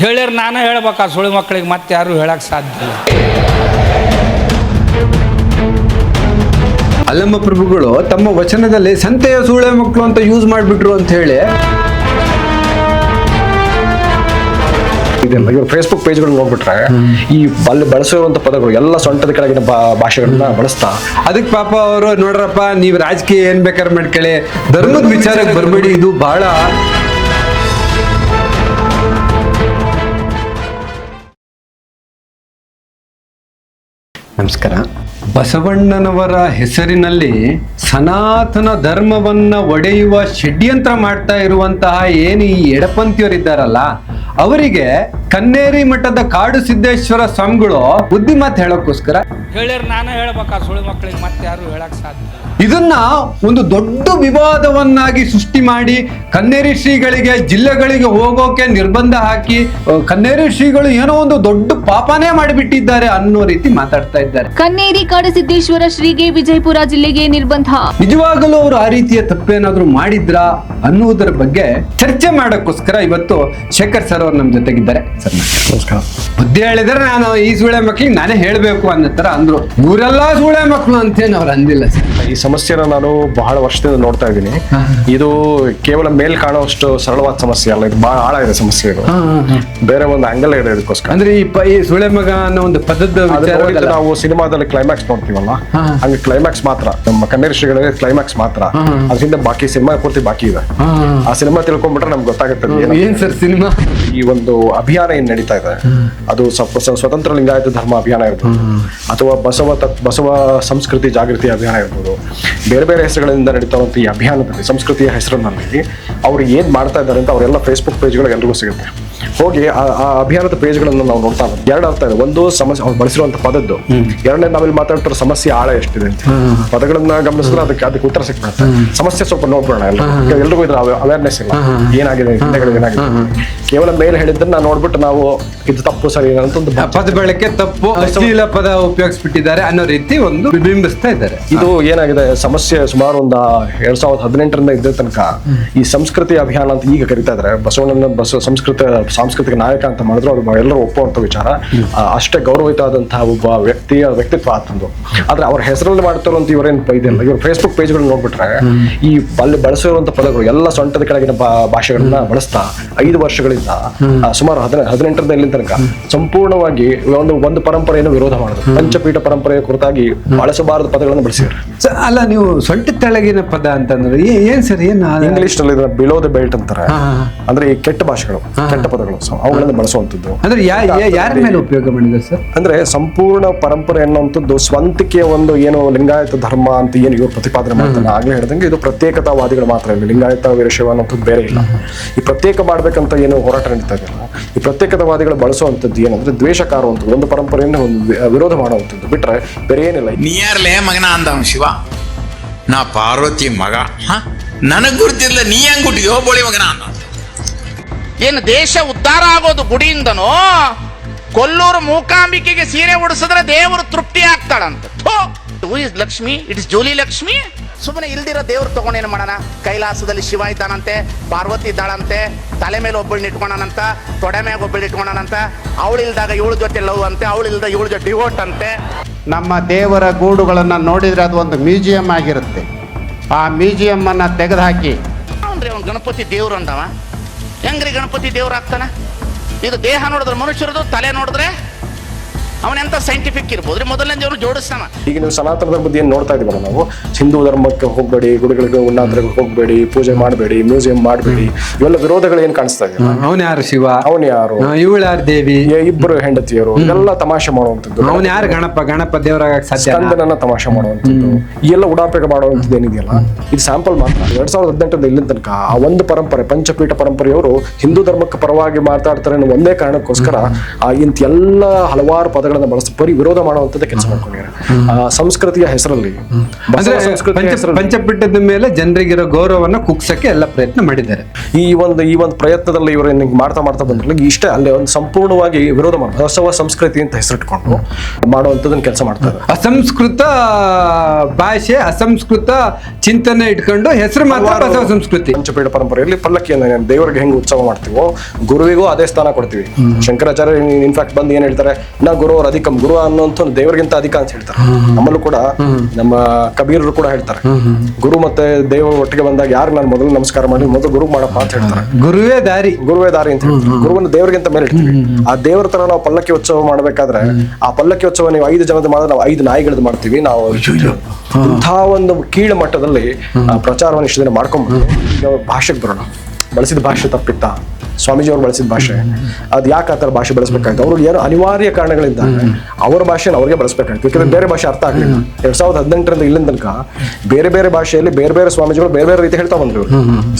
ಹೇಳ್ಯಾರ ನಾನು ಹೇಳ್ಬೇಕು ಆ ಸುಳಿ ಮಕ್ಕಳಿಗೆ ಮತ್ತೆ ಯಾರು ಹೇಳಕ್ಕೆ ಸಾಧ್ಯ ಇಲ್ಲ. ಅಲ್ಲಮ್ಮ ಪ್ರಭುಗಳು ತಮ್ಮ ವಚನದಲ್ಲಿ ಸಂತೆಯ ಸೂಳೆ ಮಕ್ಕಳು ಅಂತ ಯೂಸ್ ಮಾಡಿಬಿಟ್ರು ಅಂತ ಹೇಳಿ. ಇದೆಲ್ಲ ಫೇಸ್ಬುಕ್ ಪೇಜ್ಗಳು ಹೋಗ್ಬಿಟ್ರೆ ಈ ಅಲ್ಲಿ ಬಳಸಿರುವಂಥ ಪದಗಳು ಎಲ್ಲ ಸೊಂಟದ ಕೆಳಗಿನ ಭಾಷೆಗಳನ್ನ ಬಳಸ್ತಾ ಅದಕ್ಕೆ ಪಾಪ ಅವರು ನೋಡ್ರಪ್ಪ ನೀವು ರಾಜಕೀಯ ಏನ್ ಬೇಕಾದ್ರೆ ಮಾಡ್ಕೊಳ್ಳಿ. ಧರ್ಮದ ವಿಚಾರಕ್ಕೆ ಬರಬೇಡಿ ಇದು ಬಹಳ ನಮಸ್ಕಾರ. ಬಸವಣ್ಣನವರ ಹೆಸರಿನಲ್ಲಿ ಸನಾತನ ಧರ್ಮವನ್ನ ಒಡೆಯುವ ಷಡ್ಯಂತ್ರ ಮಾಡ್ತಾ ಇರುವಂತಹ ಏನು ಈ ಎಡಪಂಥಿಯವರಿದ್ದಾರಲ್ಲ, ಅವರಿಗೆ ಕನ್ನೇರಿ ಮಠದ ಕಾಡು ಸಿದ್ದೇಶ್ವರ ಸ್ವಾಮಿಗಳು ಬುದ್ಧಿಮಾತ್ ಹೇಳೋಕ್ಕೋಸ್ಕರ. ಹೇಳ್ಯಾರ, ನಾನು ಹೇಳ್ಬೇಕಾ ಸುಳ್ಳು ಸುಳಿ ಮಕ್ಕಳಿಗೆ ಮತ್ತೆ ಯಾರು ಹೇಳಕ್ ಸಾಧ್ಯ ಇದನ್ನ ಒಂದು ದೊಡ್ಡ ವಿವಾದವನ್ನಾಗಿ ಸೃಷ್ಟಿ ಮಾಡಿ ಕನ್ನೇರಿ ಶ್ರೀಗಳಿಗೆ ಜಿಲ್ಲೆಗಳಿಗೆ ಹೋಗೋಕೆ ನಿರ್ಬಂಧ ಹಾಕಿ ಕನ್ನೇರಿ ಶ್ರೀಗಳು ಏನೋ ಒಂದು ದೊಡ್ಡ ಪಾಪನೇ ಮಾಡಿಬಿಟ್ಟಿದ್ದಾರೆ ಅನ್ನೋ ರೀತಿ ಮಾತಾಡ್ತಾ ಇದ್ದಾರೆ. ಕನ್ನೇರಿ ಕಾಡಸಿದ್ದೇಶ್ವರ ಶ್ರೀಗೆ ವಿಜಯಪುರ ಜಿಲ್ಲೆಗೆ ನಿರ್ಬಂಧ. ನಿಜವಾಗಲೂ ಅವರು ಆ ರೀತಿಯ ತಪ್ಪೇನಾದ್ರೂ ಮಾಡಿದ್ರಾ ಅನ್ನುವುದರ ಬಗ್ಗೆ ಚರ್ಚೆ ಮಾಡೋಕ್ಕೋಸ್ಕರ ಇವತ್ತು ಶೇಖರ್ ಸರ್ ಅವರು ನಮ್ಮ ಜೊತೆಗಿದ್ದಾರೆ. ಸರ್ ನಮಸ್ಕಾರ. ಬುದ್ಧಿ ಹೇಳಿದ್ರೆ ನಾನು ಈ ಸುಳೆ ಮಕ್ಕಳಿಗೆ ನಾನೇ ಹೇಳಬೇಕು ಅನ್ನೋ ತರ ಅಂದ್ರು. ಇವರೆಲ್ಲ ಸುಳೆ ಮಕ್ಕಳು ಅಂತೇನು ಅವ್ರು ಅಂದಿಲ್ಲ ಸರ್. ಈ ಸಮಸ್ಯೆನ ನಾನು ಬಹಳ ವರ್ಷದಿಂದ ನೋಡ್ತಾ ಇದ್ದೀನಿ. ಇದು ಕೇವಲ ಮೇಲ್ ಕಾಣುವಷ್ಟು ಸರಳವಾದ ಸಮಸ್ಯೆ ಅಲ್ಲ ಇದು ಬಹಳ ಆಳ ಇದೆ. ಸಮಸ್ಯೆ ಇದು ಬೇರೆ ಒಂದು ಆಂಗಲ್ ಇದೆ ಇದಕ್ಕೋಸ್ಕರ ಅಂದ್ರೆ ಈ ಪೈ ಸುಳೆ ಮಗ ಅನ್ನೋ ಒಂದು ಪದದ. ನಾವು ಸಿನಿಮಾದಲ್ಲಿ ಕ್ಲೈಮ್ಯಾಕ್ಸ್ ನೋಡ್ತೀವಲ್ಲ. ಹಂಗೆ ಕ್ಲೈಮ್ಯಾಕ್ಸ್ ಮಾತ್ರ. ನಮ್ಮ ಕನ್ನಡ ಶ್ರೀಗಳಿಗೆ ಕ್ಲೈಮ್ಯಾಕ್ಸ್ ಮಾತ್ರ. ಅದರಿಂದ ಬಾಕಿ ಸಿನಿಮಾ ಪೂರ್ತಿ ಬಾಕಿ ಇದೆ. ಆ ಸಿನಿಮಾ ತಿಳ್ಕೊಂಡ್ಬಿಟ್ರೆ ನಮ್ಗೆ ಗೊತ್ತಾಗುತ್ತೆ ಏನ್ ಸರ್ ಸಿನಿಮಾ? ಈ ಒಂದು ಅಭಿಯಾನ ಏನ್ ನಡೀತಾ ಇದೆ? ಅದು ಸ್ವತಂತ್ರ ಲಿಂಗಾಯತ ಧರ್ಮ ಅಭಿಯಾನ ಇರ್ಬೋದು. ಅಥವಾ ಬಸವ ತತ್- ಬಸವ ಸಂಸ್ಕೃತಿ ಜಾಗೃತಿ ಅಭಿಯಾನ ಇರ್ಬೋದು. ಬೇರೆ ಬೇರೆ ಹೆಸರುಗಳಿಂದ ನಡೀತಾ ಇರುವಂತ ಈ ಅಭಿಯಾನದಲ್ಲಿ, ಸಂಸ್ಕೃತಿಯ ಹೆಸರಿನಲ್ಲಿ ಅವ್ರು ಏನು ಮಾಡ್ತಾ ಇದ್ದಾರೆ ಅಂತ ಅವರೆಲ್ಲ ಫೇಸ್ಬುಕ್ ಪೇಜ್ಗಳು ಎಲ್ರಿಗೂ ಸಿಗುತ್ತೆ. ಹೋಗಿ ಆ ಅಭಿಯಾನದ ಪೇಜ್ಗಳನ್ನು ನಾವು ನೋಡ್ತಾ ಎರಡು ಅರ್ಥ ಇದೆ ಒಂದು ಸಮಸ್ಯೆ ಅವ್ರು ಬಳಸಿರುವಂತ ಪದದ್ದು. ಎರಡನೇ ನಾವಿಲ್ಲಿ ಮಾತಾಡ್ತಿರೋ ಸಮಸ್ಯೆ ಆಳ ಎಷ್ಟಿದೆ ಅಂತ. ಪದಗಳನ್ನ ಗಮನಿಸಿದ್ರೆ ಅದಕ್ಕೆ ಅದಕ್ಕೆ ಉತ್ತರ ಸಿಕ್ಬಿಡುತ್ತೆ ಸಮಸ್ಯೆ ಸ್ವಲ್ಪ ನೋಡ್ಬೋಣ ಎಲ್ಲ. ಎಲ್ರಿಗೂ ಇದ್ರ ಅವೇರ್ನೆಸ್ ಇಲ್ಲ. ಏನಾಗಿದೆ ಹಿಂದೆಗಳು ಏನಾಗಿದೆ? ಕೇವಲ ಮೇಲೆ ಹೇಳಿದ್ದನ್ನ ನೋಡ್ಬಿಟ್ಟು ನಾವು ಇದು ತಪ್ಪು ಸರಿ ಅಂತ ಒಂದು ಪದ ಬಳಕೆ ತಪ್ಪು ಅಶ್ಲೀಲ ಪದ ಉಪಯೋಗಿಸ್ಬಿಟ್ಟಿದ್ದಾರೆ ಅನ್ನೋ ರೀತಿ ಒಂದು ಬಿಂಬಿಸ್ತಾ ಇದ್ದಾರೆ. ಇದು ಏನಾಗಿದೆ ಸಮಸ್ಯೆ ಸುಮಾರು ಒಂದು ಎರಡ್ ಸಾವಿರದ ಹದಿನೆಂಟರಿಂದ ಇದ್ದ ತನಕ ಈ ಸಂಸ್ಕೃತಿ ಅಭಿಯಾನ ಅಂತ ಈಗ ಕರಿತಾ ಇದ್ದಾರೆ ಬಸವಣ್ಣನ ಬಸವ ಸಂಸ್ಕೃತ ಸಾಂಸ್ಕೃತಿಕ ನಾಯಕ ಅಂತ ಮಾಡಿದ್ರು ಅದು ಎಲ್ಲರೂ ಒಪ್ಪುವಂತ ವಿಚಾರ. ಅಷ್ಟೇ ಗೌರವಿತ ಆದಂತಹ ಒಬ್ಬ ವ್ಯಕ್ತಿಯ ವ್ಯಕ್ತಿತ್ವ ಆತಂದು. ಆದ್ರೆ ಅವ್ರ ಹೆಸರಲ್ಲಿ ಮಾಡ್ತಿರುವಂತ ಇವರೇನ್ ಇದೆಯಲ್ಲ ಇವ್ರ ಫೇಸ್ಬುಕ್ ಪೇಜ್ಗಳನ್ನ ನೋಡ್ಬಿಟ್ರೆ ಈ ಅಲ್ಲಿ ಬಳಸಿರುವಂತ ಪದಗಳು ಎಲ್ಲ ಸೊಂಟದ ಕೆಳಗಿನ ಭಾಷೆಗಳನ್ನ ಬಳಸ್ತಾ ಐದು ವರ್ಷಗಳಿಂದ ಸುಮಾರು ಹದಿನ ಹದಿನೆಂಟರಿಂದ ತನಕ ಸಂಪೂರ್ಣವಾಗಿ ಒಂದು ಒಂದು ಪರಂಪರೆಯನ್ನು ವಿರೋಧ ಮಾಡಿದ್ರು. ಪಂಚಪೀಠ ಪರಂಪರೆಯ ಕುರಿತಾಗಿ ಬಳಸಬಾರದ ಪದಗಳನ್ನು ಬಳಸಿದ್ರು. ಅಲ್ಲ ನೀವು ಸೊಂಟ ತೆಳಗಿನ ಪದ ಅಂತಂದ್ರೆ ಏನ್ ಸರ್ ಏನು ಆ- ಇಂಗ್ಲಿಷ್ನಲ್ಲಿ ಬಿಲೋ ದ ಬೆಲ್ಟ್ ಅಂತಾರೆ. ಅಂದ್ರೆ ಈ ಕೆಟ್ಟ ಭಾಷೆಗಳು ಕೆಟ್ಟ ಸೊ ಅವುಗಳನ್ನು ಬಳಸುವಂತದ್ದು ಅಂದ್ರೆ ಯಾರ ಮೇಲೆ ಉಪಯೋಗ ಮಾಡಿದೆ ಸರ್? ಅಂದ್ರೆ ಸಂಪೂರ್ಣ ಪರಂಪರೆ ಅನ್ನುವಂಥದ್ದು ಸ್ವಂತಕ್ಕೆ ಒಂದು ಏನು ಲಿಂಗಾಯತ ಧರ್ಮ ಅಂತ ಏನು ಇವರು ಪ್ರತಿಪಾದನೆ ಮಾಡ್ತಾರೆ. ಆಗ್ಲೇ ಹೇಳಿದಂಗೆ ಇದು ಪ್ರತ್ಯೇಕತಾವಾದಿಗಳು ಮಾತ್ರ ಇಲ್ಲ ಲಿಂಗಾಯತ ವೀರಶೈವ ಅನ್ನೋದು ಬೇರೆ ಇಲ್ಲ. ಈ ಪ್ರತ್ಯೇಕ ಮಾಡ್ಬೇಕಂತ ಏನು ಹೋರಾಟ ನಡೀತಾ ಇದೆ ಈ ಪ್ರತ್ಯೇಕತಾವಾದಿಗಳು ಬಳಸುವಂಥದ್ದು ಏನಂದ್ರೆ ದ್ವೇಷ ಕಾರುವಂಥದ್ದು ಒಂದು ಪರಂಪರೆಯನ್ನು ಒಂದು ವಿರೋಧ ಮಾಡುವಂಥದ್ದು. ಬಿಟ್ರೆ ಬೇರೆ ಏನಿಲ್ಲ. ನಿಯರ್ಲೇ ಯಾರ್ಲೇ ಮಗನ ಅಂದ ಶಿವ? ನಾ ಪಾರ್ವತಿ ಮಗ. ಹ? ನನಗ್ ಗೊತ್ತಿಲ್ಲ ನೀ ಹೆಂಗ್ ಹುಟ್ಟಿದ್ಯೋ ಬೋಳಿ ಮಗನ ಅಂದ ಏನು ದೇಶ ಉದ್ಧಾರ ಆಗೋದು ಗುಡಿಯಿಂದನೋ, ಕೊಲ್ಲೂರು ಮೂಕಾಂಬಿಕೆಗೆ ಸೀರೆ ಉಡಿಸಿದ್ರೆ ದೇವರು ತೃಪ್ತಿ ಆಗ್ತಾಳಂತ. Lakshmi? It is Julie Lakshmi ಸುಮ್ಮನೆ ಇಲ್ದಿರೋ ದೇವ್ರು ತಗೊಂಡೇನು ಮಾಡೋಣ? ಕೈಲಾಸದಲ್ಲಿ ಶಿವ ಇದ್ದಾನಂತೆ, ಪಾರ್ವತಿ ಇದ್ದಾಳಂತೆ, ತಲೆ ಮೇಲೆ ಒಬ್ಬಳನ್ನ ಇಟ್ಕೊಳನಂತ ತೊಡೆ ಮ್ಯಾಗ ಒಬ್ಬಳು ಅವಳು ಇಲ್ದಾಗ ಇವಳ ಜೊತೆ ಲವ್ ಅಂತೆ ಇಲ್ದಾಗ ಇವಳ ಜೊತೆ ಡಿವೋಟ್ ಅಂತೆ. ನಮ್ಮ ದೇವರ ಗೂಡುಗಳನ್ನು ನೋಡಿದರೆ ಅದು ಒಂದು ಮ್ಯೂಸಿಯಂ ಆಗಿರುತ್ತೆ. ಆ ಮ್ಯೂಸಿಯಮ್ಮನ್ನು ತೆಗೆದುಹಾಕಿ. ಅವನ್ರಿ ಅವ್ನು ಗಣಪತಿ ದೇವ್ರು ಅಂದವ? ಹೆಂಗ್ರಿ ಗಣಪತಿ ದೇವ್ರ ಆಗ್ತಾನ? ಇದು ದೇಹ ನೋಡಿದ್ರೆ ಮನುಷ್ಯರದು ತಲೆ ನೋಡಿದ್ರೆ ಅವನೆಂತ ಸೈಂಟಿಫಿಕ್ ಇರ್ಬೋದ್ರಿ ಮೊದಲನೇ ದೇವರು ಜೋಡಿಸ್ತಾನ. ಈಗ ನೀವು ಸನಾತನ ಧರ್ಮದ ಏನು ನೋಡ್ತಾ ಇದೀವಲ್ಲ ನಾವು? ಹಿಂದೂ ಧರ್ಮಕ್ಕೆ ಹೋಗಬೇಡಿ ಗುಡಿಗಳಿಗೆ ಉನ್ನಾದ್ರಿಗೆ ಹೋಗಬೇಡಿ ಪೂಜೆ ಮಾಡಬೇಡಿ ಮ್ಯೂಸಿಯಂ ಮಾಡಬೇಡಿ ಇವೆಲ್ಲ ವಿರೋಧಗಳು ಏನ್ ಕಾಣಿಸ್ತಾ ಇದೆ ಅವನ್ ಯಾರು ಶಿವ? ಅವನ್ ಯಾರು? ಇವಳು ಯಾರು ದೇವಿ? ಇಬ್ಬರು ಹೆಂಡತಿಯರು ಇದೆಲ್ಲ ತಮಾಷೆ ಮಾಡುವಂಥದ್ದು. ಅವನ್ ಯಾರು ಗಣಪ? ಗಣಪ ದೇವರಾಗಕ್ ಸಾಧ್ಯ ಸ್ಕಂದನನ್ನ ತಮಾಷೆ ಮಾಡುವಂಥದ್ದು. ಈ ಎಲ್ಲ ಉಡಾಪೆಗೆ ಮಾಡುವಂಥದ್ದು ಏನಿದೆಯಲ್ಲ? ಇದು ಸ್ಯಾಂಪಲ್ ಮಾತ್ರ. ಎರಡ್ ಸಾವಿರದ ಹದಿನೆಂಟರಿಂದ ಇಲ್ಲಿನ ತನಕ ಆ ಒಂದು ಪರಂಪರೆ ಪಂಚಪೀಠ ಪರಂಪರೆಯವರು ಹಿಂದೂ ಧರ್ಮಕ್ಕೆ ಪರವಾಗಿ ಮಾತಾಡ್ತಾರೆ ಅನ್ನೋ ಒಂದೇ ಕಾರಣಕ್ಕೋಸ್ಕರ ಆ ಇಂತ ಎಲ್ಲ ಹಲವಾರು ಪದಗಳನ್ನು ಬಳಸಿ ಬರೀ ವಿರೋಧ ಮಾಡುವಂತದ್ದು ಕೆಲಸ ಮಾಡ್ಕೊಂಡಿದ್ದಾರೆ. ಸಂಸ್ಕೃತಿಯ ಹೆಸರಲ್ಲಿ ಪಂಚಪಿಟ್ಟದ ಮೇಲೆ ಜನರಿಗಿರೋ ಗೌರವವನ್ನು ಕುಗ್ಸಕ್ಕೆ ಎಲ್ಲ ಪ್ರಯತ್ನ ಮಾಡಿದ್ದಾರೆ. ಈ ಒಂದು ಈ ಒಂದು ಪ್ರಯತ್ನದಲ್ಲಿ ಇವರು ಮಾಡ್ತಾ ಮಾಡ್ತಾ ಬಂದ್ರೆ ಇಷ್ಟೇ ಅಲ್ಲೇ ಒಂದು ಸಂಪೂರ್ಣವಾಗಿ ವಿರೋಧ ಮಾಡ ಬಸವ ಸಂಸ್ಕೃತಿ ಅಂತ ಹೆಸರಿಟ್ಕೊಂಡು ಮಾಡುವಂತದನ್ನ ಕೆಲಸ ಮಾಡ್ತಾರೆ ಅಸಂಸ್ಕೃತ ಭಾಷೆ ಅಸಂಸ್ಕೃತ ಚಿಂತನೆ ಇಟ್ಕೊಂಡು ಹೆಸರು ಮಾತ್ರ ಬಸವ ಸಂಸ್ಕೃತಿ. ಪಂಚಪೀಠ ಪರಂಪರೆಯಲ್ಲಿ ಪಲ್ಲಕ್ಕಿಯನ್ನು ದೇವರಿಗೆ ಹೆಂಗ್ ಉತ್ಸವ ಮಾಡ್ತೀವೋ ಗುರುವಿಗೂ ಅದೇ ಸ್ಥಾನ ಕೊಡ್ತೀವಿ. ಶಂಕರಾಚಾರ್ಯ ಇನ್ಫ್ಯಾಕ್ಟ್ ಬಂದು ಏನ್ ಹೇಳ್ತಾರೆ ನಾ ಗುರುವರ ಅಧಿಕಂ ಗುರು ಅನ್ನೋಂಥ ದೇವರಿಗಿಂತ ಅಧಿಕ ಅಂತ ಹೇಳ್ತಾರೆ. ನಮ್ಮಲ್ಲೂ ಕೂಡ ನಮ್ಮ ಕಬೀರರು ಕೂಡ ಹೇಳ್ತಾರೆ. ಗುರು ಮತ್ತೆ ದೇವರು ಒಟ್ಟಿಗೆ ಬಂದಾಗ ಯಾರು ನಾನು ಮೊದಲು ನಮಸ್ಕಾರ ಮಾಡಿ ಮೊದಲು ಗುರು ಮಾಡಪ್ಪ ಅಂತ ಹೇಳ್ತಾರೆ. ಗುರುವೇ ದಾರಿ. ಗುರುವೇ ದಾರಿ ಅಂತ ಹೇಳ್ತಾರೆ. ಗುರುವನ್ನು ದೇವರಿಗಿಂತ ಮೇಲೆ ಇಡ್ತೀವಿ. ಆ ದೇವರ ತರ ನಾವು ಪಲ್ಲಕ್ಕಿ ಉತ್ಸವ ಮಾಡ್ಬೇಕಾದ್ರೆ ಆ ಪಲ್ಲಕ್ಕಿ ಉತ್ಸವ ನೀವು ಐದು ಜನದ ಮಾಡಿದ್ರೆ ನಾವು ಐದು ನಾಯಿಗಳದ್ದು ಮಾಡ್ತೀವಿ. ನಾವು ಇಂಥ ಒಂದು ಕೀಳು ಮಟ್ಟದಲ್ಲಿ ಆ ಪ್ರಚಾರವನ್ನು ಇಷ್ಟು ದಿನ ಮಾಡ್ಕೊಂಡ್ಬಿಟ್ಟು ಭಾಷೆಗೆ ಬರೋಣ. ಬಳಸಿದ ಭಾಷೆ ತಪ್ಪಿತ್ತ. ಸ್ವಾಮೀಜಿ ಅವ್ರು ಬಳಸಿದ ಭಾಷೆ. ಅದ್ ಯಾಕೆ ಆ ಥರ ಭಾಷೆ ಬಳಸಬೇಕಾಯ್ತು? ಅವರು ಏನು ಅನಿವಾರ್ಯ ಕಾರಣಗಳಿಂದ ಅವರ ಭಾಷೆನ ಅವ್ರಿಗೆ ಬಳಸಬೇಕಾಯ್ತು. ಯಾಕಂದ್ರೆ ಬೇರೆ ಭಾಷೆ ಅರ್ಥ ಆಗಲಿಲ್ಲ. ಎರಡ್ ಸಾವಿರದ ಹದಿನೆಂಟರಿಂದ ಇಲ್ಲಿಂದ ತನಕ ಬೇರೆ ಬೇರೆ ಭಾಷೆಯಲ್ಲಿ ಬೇರೆ ಬೇರೆ ಸ್ವಾಮೀಜಿಗಳು ಬೇರೆ ಬೇರೆ ರೀತಿ ಹೇಳ್ತಾ ಬಂದ್ರು.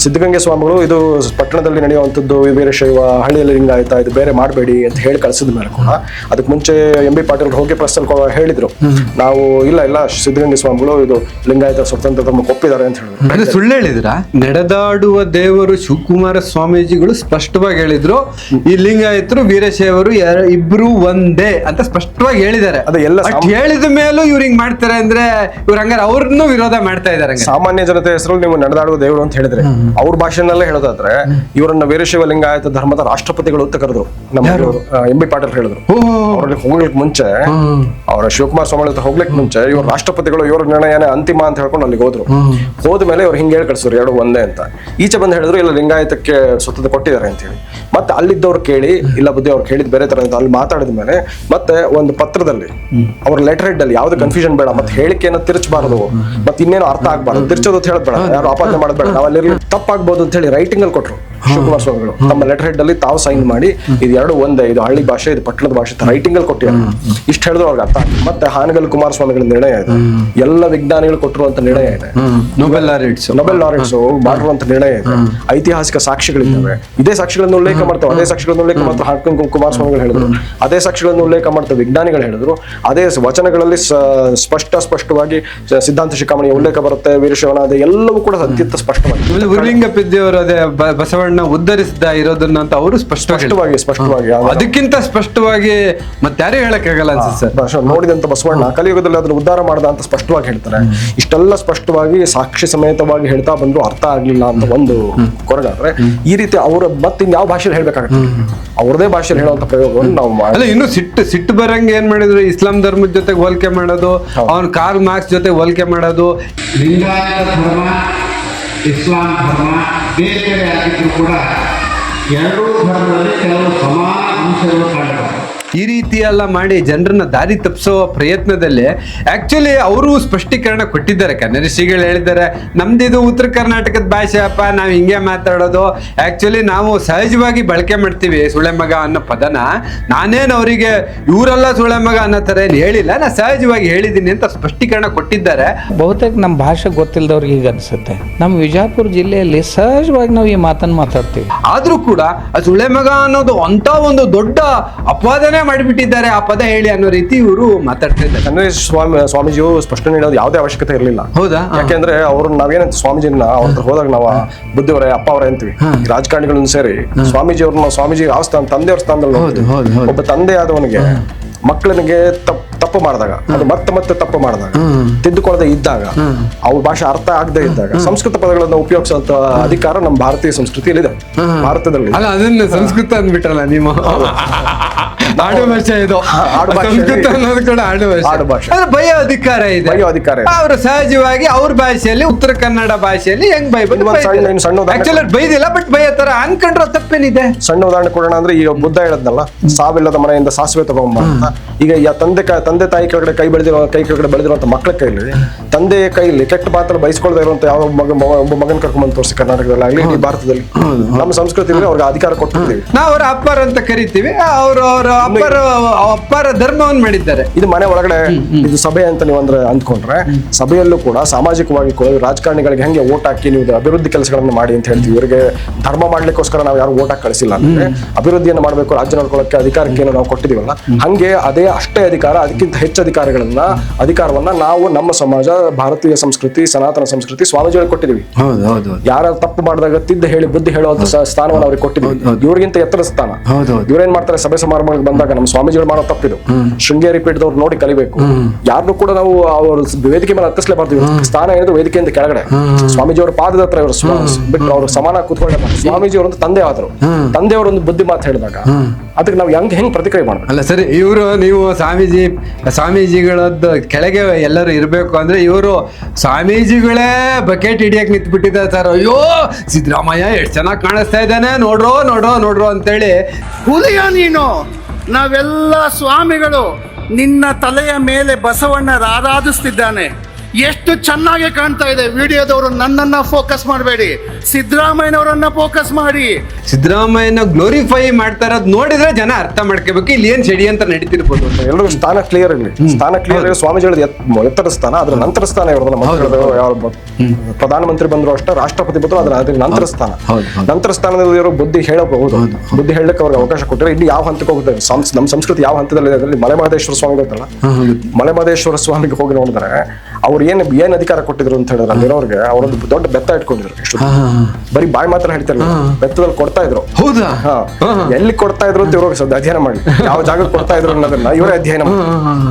ಸಿದ್ಧಗಂಗೆ ಸ್ವಾಮಿಗಳು ಇದು ಪಟ್ಟಣದಲ್ಲಿ ನಡೆಯುವಂಥದ್ದು ಇದು ಬೇರೆ ಶೈವ ಹಳ್ಳಿಯಲ್ಲಿ ಲಿಂಗಾಯತ ಇದು ಬೇರೆ ಮಾಡಬೇಡಿ ಅಂತ ಹೇಳಿ ಕಳಿಸಿದ ಮೇಲೆ ಕೂಡ ಅದಕ್ಕೆ ಮುಂಚೆ ಎಂ ಬಿ ಪಾಟೀಲ್ ಹೋಗಿ ಪ್ರೆಸ್ ಹೇಳಿದ್ರು. ನಾವು ಇಲ್ಲ ಇಲ್ಲ ಸಿದ್ಧಗಂಗೆ ಸ್ವಾಮಿಗಳು ಇದು ಲಿಂಗಾಯತ ಸ್ವತಂತ್ರ ತಮ್ಮ ಒಪ್ಪಿದ್ದಾರೆ ಅಂತ ಹೇಳಿದ್ರು. ಸುಳ್ಳು ಹೇಳಿದ್ರ ನಡೆದಾಡುವ ದೇವರು ಶಿವಕುಮಾರ ಸ್ವಾಮೀಜಿಗಳು ಸ್ಪಷ್ಟವಾಗಿ ಹೇಳಿದ್ರು. ಈ ಲಿಂಗಾಯತರು ವೀರಶೈವರು ಇಬ್ರು ಒಂದೇ ಅಂತ ಸ್ಪಷ್ಟವಾಗಿ ಹೇಳಿದ್ದಾರೆ. ಅದ ಎಲ್ಲ ಅಷ್ಟ್ ಹೇಳಿದ ಮೇಲೂ ಇವ್ರು ಹಿಂಗ್ ಮಾಡ್ತಾರೆ ಅಂದ್ರೆ ಇವ್ರ ಹಂಗಾರೆ ಅವ್ರನ್ನು ವಿರೋಧ ಮಾಡ್ತಾ ಇದಾರೆ ಸಾಮಾನ್ಯ ಜನತೆ ಹೆಸರಲ್ಲಿ ನೀವು ನಡೆದಾಡುವ ದೇವರು ಅಂತ ಹೇಳಿದ್ರೆ ಅವ್ರ ಭಾಷೆನಲ್ಲೇ ಹೇಳೋದಾದ್ರೆ ಇವರನ್ನ ವೀರಶೈವ ಲಿಂಗಾಯತ ಧರ್ಮದ ರಾಷ್ಟ್ರಪತಿಗಳು ಅಂತ ಕರೆದ್ರು. ನಮ್ಮ ಎಂ ಬಿ ಪಾಟೀಲ್ ಹೇಳಿದ್ರು. ಅವ್ರಲ್ಲಿ ಹೋಗ್ಲಿಕ್ಕೆ ಮುಂಚೆ ಅವರ ಶಿವಕುಮಾರ್ ಸ್ವಾಮಿ ಹತ್ರ ಹೋಗ್ಲಿಕ್ಕೆ ಮುಂಚೆ ಇವ್ರ ರಾಷ್ಟ್ರಪತಿಗಳು ಇವರ ನಿರ್ಣಯನೇ ಅಂತಿಮ ಅಂತ ಹೇಳ್ಕೊಂಡು ಅಲ್ಲಿಗೆ ಹೋದ್ರು. ಹೋದ್ಮೇಲೆ ಮೇಲೆ ಅವ್ರು ಹಿಂಗೆ ಹೇಳಿ ಕಳ್ಸಿದ್ರು ಎರಡು ಒಂದೇ ಅಂತ. ಈಚೆ ಬಂದು ಹೇಳಿದ್ರು ಇಲ್ಲ ಲಿಂಗಾಯತಕ್ಕೆ ಸ್ವತಂತ್ರ ಕೊಟ್ಟಿದ್ದಾರೆ ಅಂತ ಹೇಳಿ ಮತ್ತೆ ಅಲ್ಲಿದ್ದವ್ರು ಕೇಳಿ ಇಲ್ಲ ಬುದ್ಧಿ ಅವ್ರು ಕೇಳಿದ್ ಬೇರೆ ತರ ಅಲ್ಲಿ ಮಾತಾಡಿದ ಮೇಲೆ ಮತ್ತೆ ಒಂದು ಪತ್ರದಲ್ಲಿ ಅವ್ರ ಲೆಟರ್ ಹೆಡ್ ಅಲ್ಲಿ ಯಾವ್ದು ಕನ್ಫ್ಯೂಷನ್ ಬೇಡ ಮತ್ತೆ ಹೇಳಿಕೆಯನ್ನು ತಿರ್ಚಬಾರದು. ಮತ್ತೆ ಇನ್ನೇನು ಅರ್ಥ ಆಗ್ಬಾರ್ದು. ತಿರ್ಚೋದು ಅಂತ ಹೇಳೋದ್ ಬೇಡ ಯಾರು ಆಪಾದನೆ ಮಾಡೋದ್ ಬೇಡ ನಾವು ಅಲ್ಲಿ ತಪ್ಪಾಗ್ಬೋದು ಅಂತ ಹೇಳಿ ರೈಟಿಂಗ್ ಅಲ್ಲಿ ಕೊಟ್ರು. ಶಿವಕುಮಾರ್ ಸ್ವಾಮಿಗಳು ತಮ್ಮ ಲೆಟರ್ ಹೆಡ್ ಅಲ್ಲಿ ತಾವು ಸೈನ್ ಮಾಡಿ ಇದು ಎರಡು ಒಂದೇ ಇದು ಹಳ್ಳಿ ಭಾಷೆ ಇದು ಪಟ್ಟಣದ ಭಾಷೆ ರೈಟಿಂಗ್ ಅಲ್ಲಿ ಕೊಟ್ಟಿದ್ದಾರೆ. ಇಷ್ಟು ಹೇಳಿದ್ರು ಅವ್ರಿಗೆ ಅರ್ಥ. ಮತ್ತೆ ಹಾನಗಲ್ ಕುಮಾರಸ್ವಾಮಿಗಳ ನಿರ್ಣಯ ಇದೆ. ಎಲ್ಲ ವಿಜ್ಞಾನಿಗಳು ಕೊಟ್ಟಿರುವಂತ ನಿರ್ಣಯ ಇದೆ. ನೊಬೆಲ್ ಲಾರೆಟ್ಸ್ ನೊಬೆಲ್ ಲಾರೆಟ್ಸ್ ಮಾಡಿರುವಂತ ನಿರ್ಣಯ ಇದೆ. ಐತಿಹಾಸಿಕ ಸಾಕ್ಷಿಗಳಿದ್ದಾವೆ. ಇದೇ ಸಾಕ್ಷಿಗಳನ್ನು ಉಲ್ಲೇಖ ಮಾಡ್ತಾವೆ. ಅದೇ ಸಾಕ್ಷಿಗಳನ್ನು ಉಲ್ಲೇಖ ಮಾಡ್ತಾರೆ ಕುಮಾರ ಸ್ವಾಮಿಗಳು ಹೇಳಿದ್ರು. ಅದೇ ಸಾಕ್ಷಿಗಳನ್ನು ಉಲ್ಲೇಖ ಮಾಡ್ತಾ ವಿಜ್ಞಾನಿಗಳು ಹೇಳಿದ್ರು. ಅದೇ ವಚನಗಳಲ್ಲಿ ಸ್ಪಷ್ಟ ಸ್ಪಷ್ಟವಾಗಿ ಸಿದ್ಧಾಂತ ಶಿಖಾಮಣಿಯ ಉಲ್ಲೇಖ ಬರುತ್ತೆ ವೀರಶೈವನಾದ ಎಲ್ಲವೂ ಕೂಡ ಅತ್ಯಂತ ಸ್ಪಷ್ಟವಾಗಿ. ಆಮೇಲೆ ಅದೇ ಉದ್ಧರಿಸಿದ ಇರೋದನ್ನ ಅಂತ ಅವರು ಸ್ಪಷ್ಟವಾಗಿ ಸ್ಪಷ್ಟವಾಗಿ. ಅದಕ್ಕಿಂತ ಸ್ಪಷ್ಟವಾಗಿ ಮತ್ತಾರು ಹೇಳಕ್ಕಾಗಲ್ಲ ಅನ್ಸುತ್ತೆ ಸರ್. ನೋಡಿದಂತ ಬಸವಣ್ಣ ಕಲಿಯುಗದಲ್ಲಿ ಅದನ್ನ ಉದ್ಧಾರ ಮಾಡ್ದ ಅಂತ ಸ್ಪಷ್ಟವಾಗಿ ಹೇಳ್ತಾರೆ. ಇಷ್ಟೆಲ್ಲ ಸ್ಪಷ್ಟವಾಗಿ ಸಾಕ್ಷಿ ಸಮೇತವಾಗಿ ಹೇಳ್ತಾ ಬಂದ್ರು ಅರ್ಥ ಆಗ್ಲಿಲ್ಲ ಅಂತ ಒಂದು ಕೊರಗಾದ್ರೆ ಈ ರೀತಿ ಅವ್ರ ಮತ್ತೆ ಯಾವ ಭಾಷೆಯಲ್ಲಿ ಹೇಳ್ಬೇಕಾಗತ್ತೆ? ಅವ್ರದೇ ಭಾಷೆಯಲ್ಲಿ ಹೇಳುವಂತ ಪ್ರಯೋಗವನ್ನು ನಾವು ಮಾಡಿ ಅಲ್ಲ ಇನ್ನು ಸಿಟ್ಟು ಸಿಟ್ಟು ಬರಂಗೆ ಏನ್ ಮಾಡಿದ್ರು? ಇಸ್ಲಾಂ ಧರ್ಮದ ಜೊತೆಗೆ ಹೋಲಿಕೆ ಮಾಡೋದು ಅವನ್ ಕಾರ್ ಮಾರ್ಕ್ಸ್ ಜೊತೆ ಹೋಲಿಕೆ ಮಾಡೋದು. ಲಿಂಗಾಯತ ಧರ್ಮ ಇಸ್ಲಾಂ ಧರ್ಮ ಬೇರೆ ಬೇರೆ ಆಗಿದ್ರು ಕೂಡ ಎರಡೂ ಧರ್ಮದಲ್ಲಿ ಕೆಲವು ಸಮಾನ ಅಂಶಗಳು ಕಂಡುಬರ್ತವೆ ಈ ರೀತಿ ಎಲ್ಲ ಮಾಡಿ ಜನರನ್ನ ದಾರಿ ತಪ್ಪಿಸೋ ಪ್ರಯತ್ನದಲ್ಲಿ ಆಕ್ಚುಲಿ ಅವರು ಸ್ಪಷ್ಟೀಕರಣ ಕೊಟ್ಟಿದ್ದಾರೆ. ಕನ್ನಡ ಶ್ರೀಗಳು ಹೇಳಿದ್ದಾರೆ ನಮ್ದಿದು ಉತ್ತರ ಕರ್ನಾಟಕದ ಭಾಷೆ ಅಪ್ಪ ನಾವು ಹಿಂಗೆ ಮಾತಾಡೋದು. ಆಕ್ಚುಲಿ ನಾವು ಸಹಜವಾಗಿ ಬಳಕೆ ಮಾಡ್ತೀವಿ ಸುಳೆ ಮಗ ಅನ್ನೋ ಪದನ. ನಾನೇನು ಅವರಿಗೆ ಇವರೆಲ್ಲ ಸುಳೆ ಮಗ ಅನ್ನೋ ಥರ ಏನು ಹೇಳಿಲ್ಲ ನಾ ಸಹಜವಾಗಿ ಹೇಳಿದ್ದೀನಿ ಅಂತ ಸ್ಪಷ್ಟೀಕರಣ ಕೊಟ್ಟಿದ್ದಾರೆ. ಬಹುತೇಕ ನಮ್ಮ ಭಾಷೆ ಗೊತ್ತಿಲ್ಲದವ್ರಿಗೆ ಈಗ ಅನ್ಸುತ್ತೆ. ನಮ್ಮ ವಿಜಯಪುರ ಜಿಲ್ಲೆಯಲ್ಲಿ ಸಹಜವಾಗಿ ನಾವು ಈ ಮಾತನ್ನು ಮಾತಾಡ್ತೀವಿ. ಆದರೂ ಕೂಡ ಆ ಸುಳೆ ಮಗ ಅನ್ನೋದು ಅಂತ ಒಂದು ದೊಡ್ಡ ಅಪವಾದನೆ ಮಾಡಿಬಿಟ್ಟಿದ್ದಾರೆ ಆ ಪದ ಹೇಳಿ ಅನ್ನೋ ರೀತಿ ಇವರು ಮಾತಾಡ್ತಾ ಇದ್ದಾರೆ. ಕನ್ನಡ ಸ್ವಾಮಿ ಸ್ವಾಮೀಜಿಯು ಸ್ಪಷ್ಟನೆ ನೀಡೋದು ಯಾವುದೇ ಅವಶ್ಯಕತೆ ಇರಲಿಲ್ಲ. ಹೌದಾ? ಯಾಕೆಂದ್ರೆ ಅವ್ರು ನಾವೇನಂತ ಸ್ವಾಮೀಜಿನ ಅವ್ರ ಹತ್ರ ಹೋದಾಗ ನಾವು ಬುದ್ಧಿವರೇ ಅಪ್ಪ ಅವರೇ ಅಂತೀವಿ. ರಾಜಕಾರಣಿಗಳನ್ನ ಸೇರಿ ಸ್ವಾಮೀಜಿ ಅವ್ರನ್ನ ಸ್ವಾಮೀಜಿ ಯಾವ ಸ್ಥಾನ ತಂದೆಯವ್ರ ಸ್ಥಾನದಲ್ಲಿ. ಒಬ್ಬ ತಂದೆ ಆದವನಿಗೆ ಮಕ್ಕಳಿಗೆ ತಪ್ಪು ತಪ್ಪು ಮಾಡಿದಾಗ ಅದು ಮತ್ತೆ ಮತ್ತೆ ತಪ್ಪು ಮಾಡಿದಾಗ ತಿದ್ದುಕೊಳ್ಳದೆ ಇದ್ದಾಗ ಅವ್ರ ಭಾಷೆ ಅರ್ಥ ಆಗದೆ ಇದ್ದಾಗ ಸಂಸ್ಕೃತ ಪದಗಳನ್ನ ಉಪಯೋಗಿಸುವಂತ ಅಧಿಕಾರ ನಮ್ಮ ಭಾರತೀಯ ಸಂಸ್ಕೃತಿಯಲ್ಲಿ ಇದೆ ಭಾರತದಲ್ಲಿ. ಅಲ್ಲ ಅದನ್ನ ಸಂಸ್ಕೃತ ಅಂದ್ಬಿಟ್ರಲ್ಲ ನೀವು. ಆಡು ಭಾಷೆ. ಇದು. ಸಂಸ್ಕೃತ ಅನ್ನೋದು ಕೂಡ ಆಡು ಭಾಷೆ. ಆಡು ಭಾಷೆ. ಆದ್ರೆ ಭಯ ಅಧಿಕಾರ ಇದೆ. ಭಯ ಅಧಿಕಾರ ಇದೆ. ಅವರು ಸಹಜವಾಗಿ ಅವ್ರ ಭಾಷೆಯಲ್ಲಿ ಉತ್ತರ ಕನ್ನಡ ಭಾಷೆಯಲ್ಲಿ ಹೆಂಗ್ ಬೈಬೋದು ಇನ್ನೊಂದ್ ಸಣ್ಣ- ಇನ್ನು ಸಣ್ಣ ಉದಾಹರಣೆ ಆಕ್ಚುಲಿ ಬೈದಿಲ್ಲ ಬಟ್ ಭಯ ತರ ಅನ್ಕೊಂಡ್ರೆ ತಪ್ಪೇನಿದೆ. ಸಣ್ಣ ಉದಾಹರಣೆ ಕೊಡೋಣ ಅಂದ್ರೆ ಈಗ ಬುದ್ಧ ಹೇಳದ್ನಲ್ಲ ಸಾವಿಲ್ಲದ ಮನೆಯಿಂದ ಸಾಸಿವೆ ತಗೊಂಬ ಅಂತ. ಈಗ ಯಾ ತಂದೆ ಕ- ತಂದೆ ತಾಯಿ ಕೆಳಗಡೆ ಕೈ ಬೆಳೆದಿರೋ ಕೈ ಕೆಳಗಡೆ ಬೆಳೆದಿರುವಂತ ಮಕ್ಕಳ ಕೈಲಿ ತಂದೆಯ ಕೈಲಿ ಕೆಟ್ಟ ಪಾತ್ರ ಬಯಸ್ಕೊಳ್ತಾ ಇರುವಂತ ಯಾವ ಮಗ ಒಬ್ಬ ಮಗನ್ ಕರ್ಕೊಂಡ್ ತೋರಿಸಿ ಕರ್ನಾಟಕದಲ್ಲಿ ಆಗ್ಲಿ ಇಡೀ ಭಾರತದಲ್ಲಿ. ನಮ್ಮ ಸಂಸ್ಕೃತಿ ಅವ್ರಿಗೆ ಅಧಿಕಾರ ಕೊಟ್ಟಿದ್ದೀವಿ. ನಾವು ಅವ್ರ ಅಪ್ಪರ್ ಅಂತ ಕರಿತೀವಿ. ಅವ್ರ ಅವ್ರ ಅಪಾರ ಧರ್ಮವನ್ನು ಮಾಡಿದ್ದಾರೆ ಇದು ಮನೆ ಒಳಗಡೆ ಇದು ಸಭೆ ಅಂತ ನೀವು ಅಂದ್ರೆ ಅಂದ್ಕೊಂಡ್ರೆ ಸಭೆಯಲ್ಲೂ ಕೂಡ ಸಾಮಾಜಿಕವಾಗಿ ರಾಜಕಾರಣಿಗಳಿಗೆ ಹೆಂಗೆ ಓಟ್ ಹಾಕಿ ನೀವು ಅಭಿವೃದ್ಧಿ ಕೆಲಸಗಳನ್ನು ಮಾಡಿ ಅಂತ ಹೇಳ್ತೀವಿ. ಇವರಿಗೆ ಧರ್ಮ ಮಾಡ್ಲಿಕ್ಕೋಸ್ಕರ ನಾವು ಯಾರು ಓಟ್ ಹಾಕಿ ಕಳಿಸಿಲ್ಲ ಅಂದ್ರೆ ಅಭಿವೃದ್ಧಿಯನ್ನು ಮಾಡಬೇಕು ರಾಜ್ಯ ನೋಡ್ಕೊಳ್ಳೋಕೆ ಅಧಿಕಾರಕ್ಕೆ ಏನು ನಾವು ಕೊಟ್ಟಿದೀವಲ್ಲ ಹಂಗೆ ಅದೇ ಅಷ್ಟೇ ಅಧಿಕಾರ ಅದಕ್ಕಿಂತ ಹೆಚ್ಚು ಅಧಿಕಾರಗಳನ್ನ ಅಧಿಕಾರವನ್ನ ನಾವು ನಮ್ಮ ಸಮಾಜ ಭಾರತೀಯ ಸಂಸ್ಕೃತಿ ಸನಾತನ ಸಂಸ್ಕೃತಿ ಸ್ವಾಮೀಜಿಗಳಿಗೆ ಕೊಟ್ಟಿದೀವಿ ಯಾರ ತಪ್ಪು ಮಾಡಿದಾಗ ತಿದ್ದ ಹೇಳಿ ಬುದ್ಧಿ ಹೇಳುವಂತ ಸ್ಥಾನವನ್ನು ಅವ್ರಿಗೆ ಕೊಟ್ಟಿದ್ವಿ ಇವ್ರಿಗಿಂತ ಎತ್ತರ ಸ್ಥಾನ. ಇವ್ರೇನ್ ಮಾಡ್ತಾರೆ? ಸಭೆ ಸಮಾರಂಭಗಳಿಗೆ ಬಂದಾಗ ನಮ್ಮ ಸ್ವಾಮೀಜಿಗಳು ಮಾಡೋ ತಪ್ಪಿದು. ಶೃಂಗೇರಿ ಪೀಠದವ್ರು ನೋಡಿ ಕಲಿಬೇಕು. ಯಾರನ್ನು ಕೂಡ ನಾವು ಅವರು ವೇದಿಕೆ ಮೇಲೆ ಹತ್ತಿಸ್ಲೇಬಾರ್ದು. ಬರ್ತೀವಿ ಸ್ಥಾನ ಏನಿದೆ ವೇದಿಕೆಯಿಂದ ಕೆಳಗಡೆ. ಸ್ವಾಮೀಜಿಯವರ ಪಾದದ ಹತ್ರ ಇವರು ಬಿಟ್ಟು ಅವ್ರು ಸಮಾನ ಕೂತ್ಕೊಳ್ಳ ಸ್ವಾಮೀಜಿ ಅವರೊಂದು ತಂದೆ ಆದ್ರು. ತಂದೆಯವರು ಒಂದು ಬುದ್ಧಿ ಮಾತು ಹೇಳಿದಾಗ ಅದಕ್ಕೆ ನಾವು ಹೆಂಗ್ ಹೆಂಗ್ ಪ್ರತಿಕ್ರಿಯೆ ಮಾಡಬೇಕು? ಅಲ್ಲ ಸರಿ ಇವರು ನೀವು ಸ್ವಾಮೀಜಿ ಸ್ವಾಮೀಜಿಗಳದ್ದು ಕೆಳಗೆ ಎಲ್ಲರೂ ಇರಬೇಕು ಅಂದ್ರೆ ಇವರು ಸ್ವಾಮೀಜಿಗಳೇ ಬಕೆಟ್ ಹಿಡಿಯಕ್ ನಿಂತ್ಬಿಟ್ಟಿದ್ದಾರೆ ಸರ್. ಅಯ್ಯೋ ಸಿದ್ದರಾಮಯ್ಯ ಎಷ್ಟು ಚೆನ್ನಾಗಿ ಕಾಣಿಸ್ತಾ ಇದ್ದಾನೆ. ನೋಡ್ರೋ ನೋಡ್ರೋ ನೋಡ್ರೋ ಅಂತೇಳಿ. ಹುಲಿಯ ನೀನು? ನಾವೆಲ್ಲ ಸ್ವಾಮಿಗಳು ನಿನ್ನ ತಲೆಯ ಮೇಲೆ ಬಸವಣ್ಣ ಆರಾಧಿಸ್ತಿದ್ದಾನೆ ಎಷ್ಟು ಚೆನ್ನಾಗಿ ಕಾಣ್ತಾ ಇದೆ. ವಿಡಿಯೋದವರು ನನ್ನನ್ನ ಫೋಕಸ್ ಮಾಡಬೇಡಿ. ಸಿದ್ದರಾಮಯ್ಯನವರನ್ನ ಫೋಕಸ್ ಮಾಡಿ. ಸಿದ್ದರಾಮಯ್ಯನ ಗ್ಲೋರಿಫೈ ಮಾಡ್ತಾ ಇರೋದು ನೋಡಿದ್ರೆ ಜನ ಅರ್ಥ ಮಾಡ್ಕೋಬೇಕು ಇಲ್ಲಿ ಏನ್ ಷಡ್ಯಂತ್ರ ನಡೀತಿರ್ಬೋದು ಅಂತ. ಎಲ್ಲರಿಗೂ ಸ್ಥಾನ ಕ್ಲಿಯರ್ ಇರಲಿ. ಸ್ಥಾನ ಕ್ಲಿಯರ್ ಸ್ವಾಮೀಜಿಗಳ ಎತ್ತರ ಸ್ಥಾನ ಅದ್ರ ನಂತರ ಸ್ಥಾನ ಇರೋದಲ್ಲ ಪ್ರಧಾನಮಂತ್ರಿ ಬಂದ್ರು ಅಷ್ಟೇ ರಾಷ್ಟ್ರಪತಿ ಬಂದ್ರು ಅದ್ರ ಅದ್ರ ನಂತರ ಸ್ಥಾನ. ನಂತರ ಸ್ಥಾನದಲ್ಲಿ ಇರೋ ಬುದ್ಧಿ ಹೇಳಬಹುದು. ಬುದ್ಧಿ ಹೇಳಕ್ಕೆ ಅವ್ರಿಗೆ ಅವಕಾಶ ಕೊಟ್ಟರೆ ಇಲ್ಲಿ ಯಾವ ಹಂತಕ್ಕೆ ಹೋಗುತ್ತೆ? ಸಂಸ್- ನಮ್ಮ ಸಂಸ್ಕೃತಿ ಯಾವ ಹಂತದಲ್ಲಿ ಮಲೆ ಮಹದೇಶ್ವರ ಮಲೆಮಹದೇಶ್ವರ ಸ್ವಾಮಿ ಗೊತ್ತಲ್ಲ ಮಲೆಮಹದೇಶ್ವರ ಸ್ವಾಮಿಗೆ ಹೋಗಿ ನೋಡಿದ್ರೆ ಅವ್ರು ಏನ್ ಏನ್ ಅಧಿಕಾರ ಕೊಟ್ಟಿದ್ರು ಅಂತ ಹೇಳಿದ್ರೆ ಅಲ್ಲಿರೋರ್ಗೆ ಅವರೊಂದು ದೊಡ್ಡ ಬೆತ್ತ ಇಟ್ಕೊಂಡಿದ್ರು ಬರೀ ಬರಿ ಬಾಯಿ ಮಾತ್ರ ಹೇಳ್ತಾರೆ ಬೆತ್ತದಲ್ಲಿ ಕೊಡ್ತಾ ಇದ್ರು. ಹೌದಾ. ಎಲ್ಲಿ ಕೊಡ್ತಾ ಇದ್ರು ಅಂತ ಇವ್ರಿಗೆ ಸದ್ಯ ಅಧ್ಯಯನ ಮಾಡಿ. ಯಾವ ಜಾಗಕ್ಕೆ ಕೊಡ್ತಾ ಇದ್ರು ಅನ್ನೋದನ್ನ ಇವರೇ ಅಧ್ಯಯನ ಮಾಡಿ.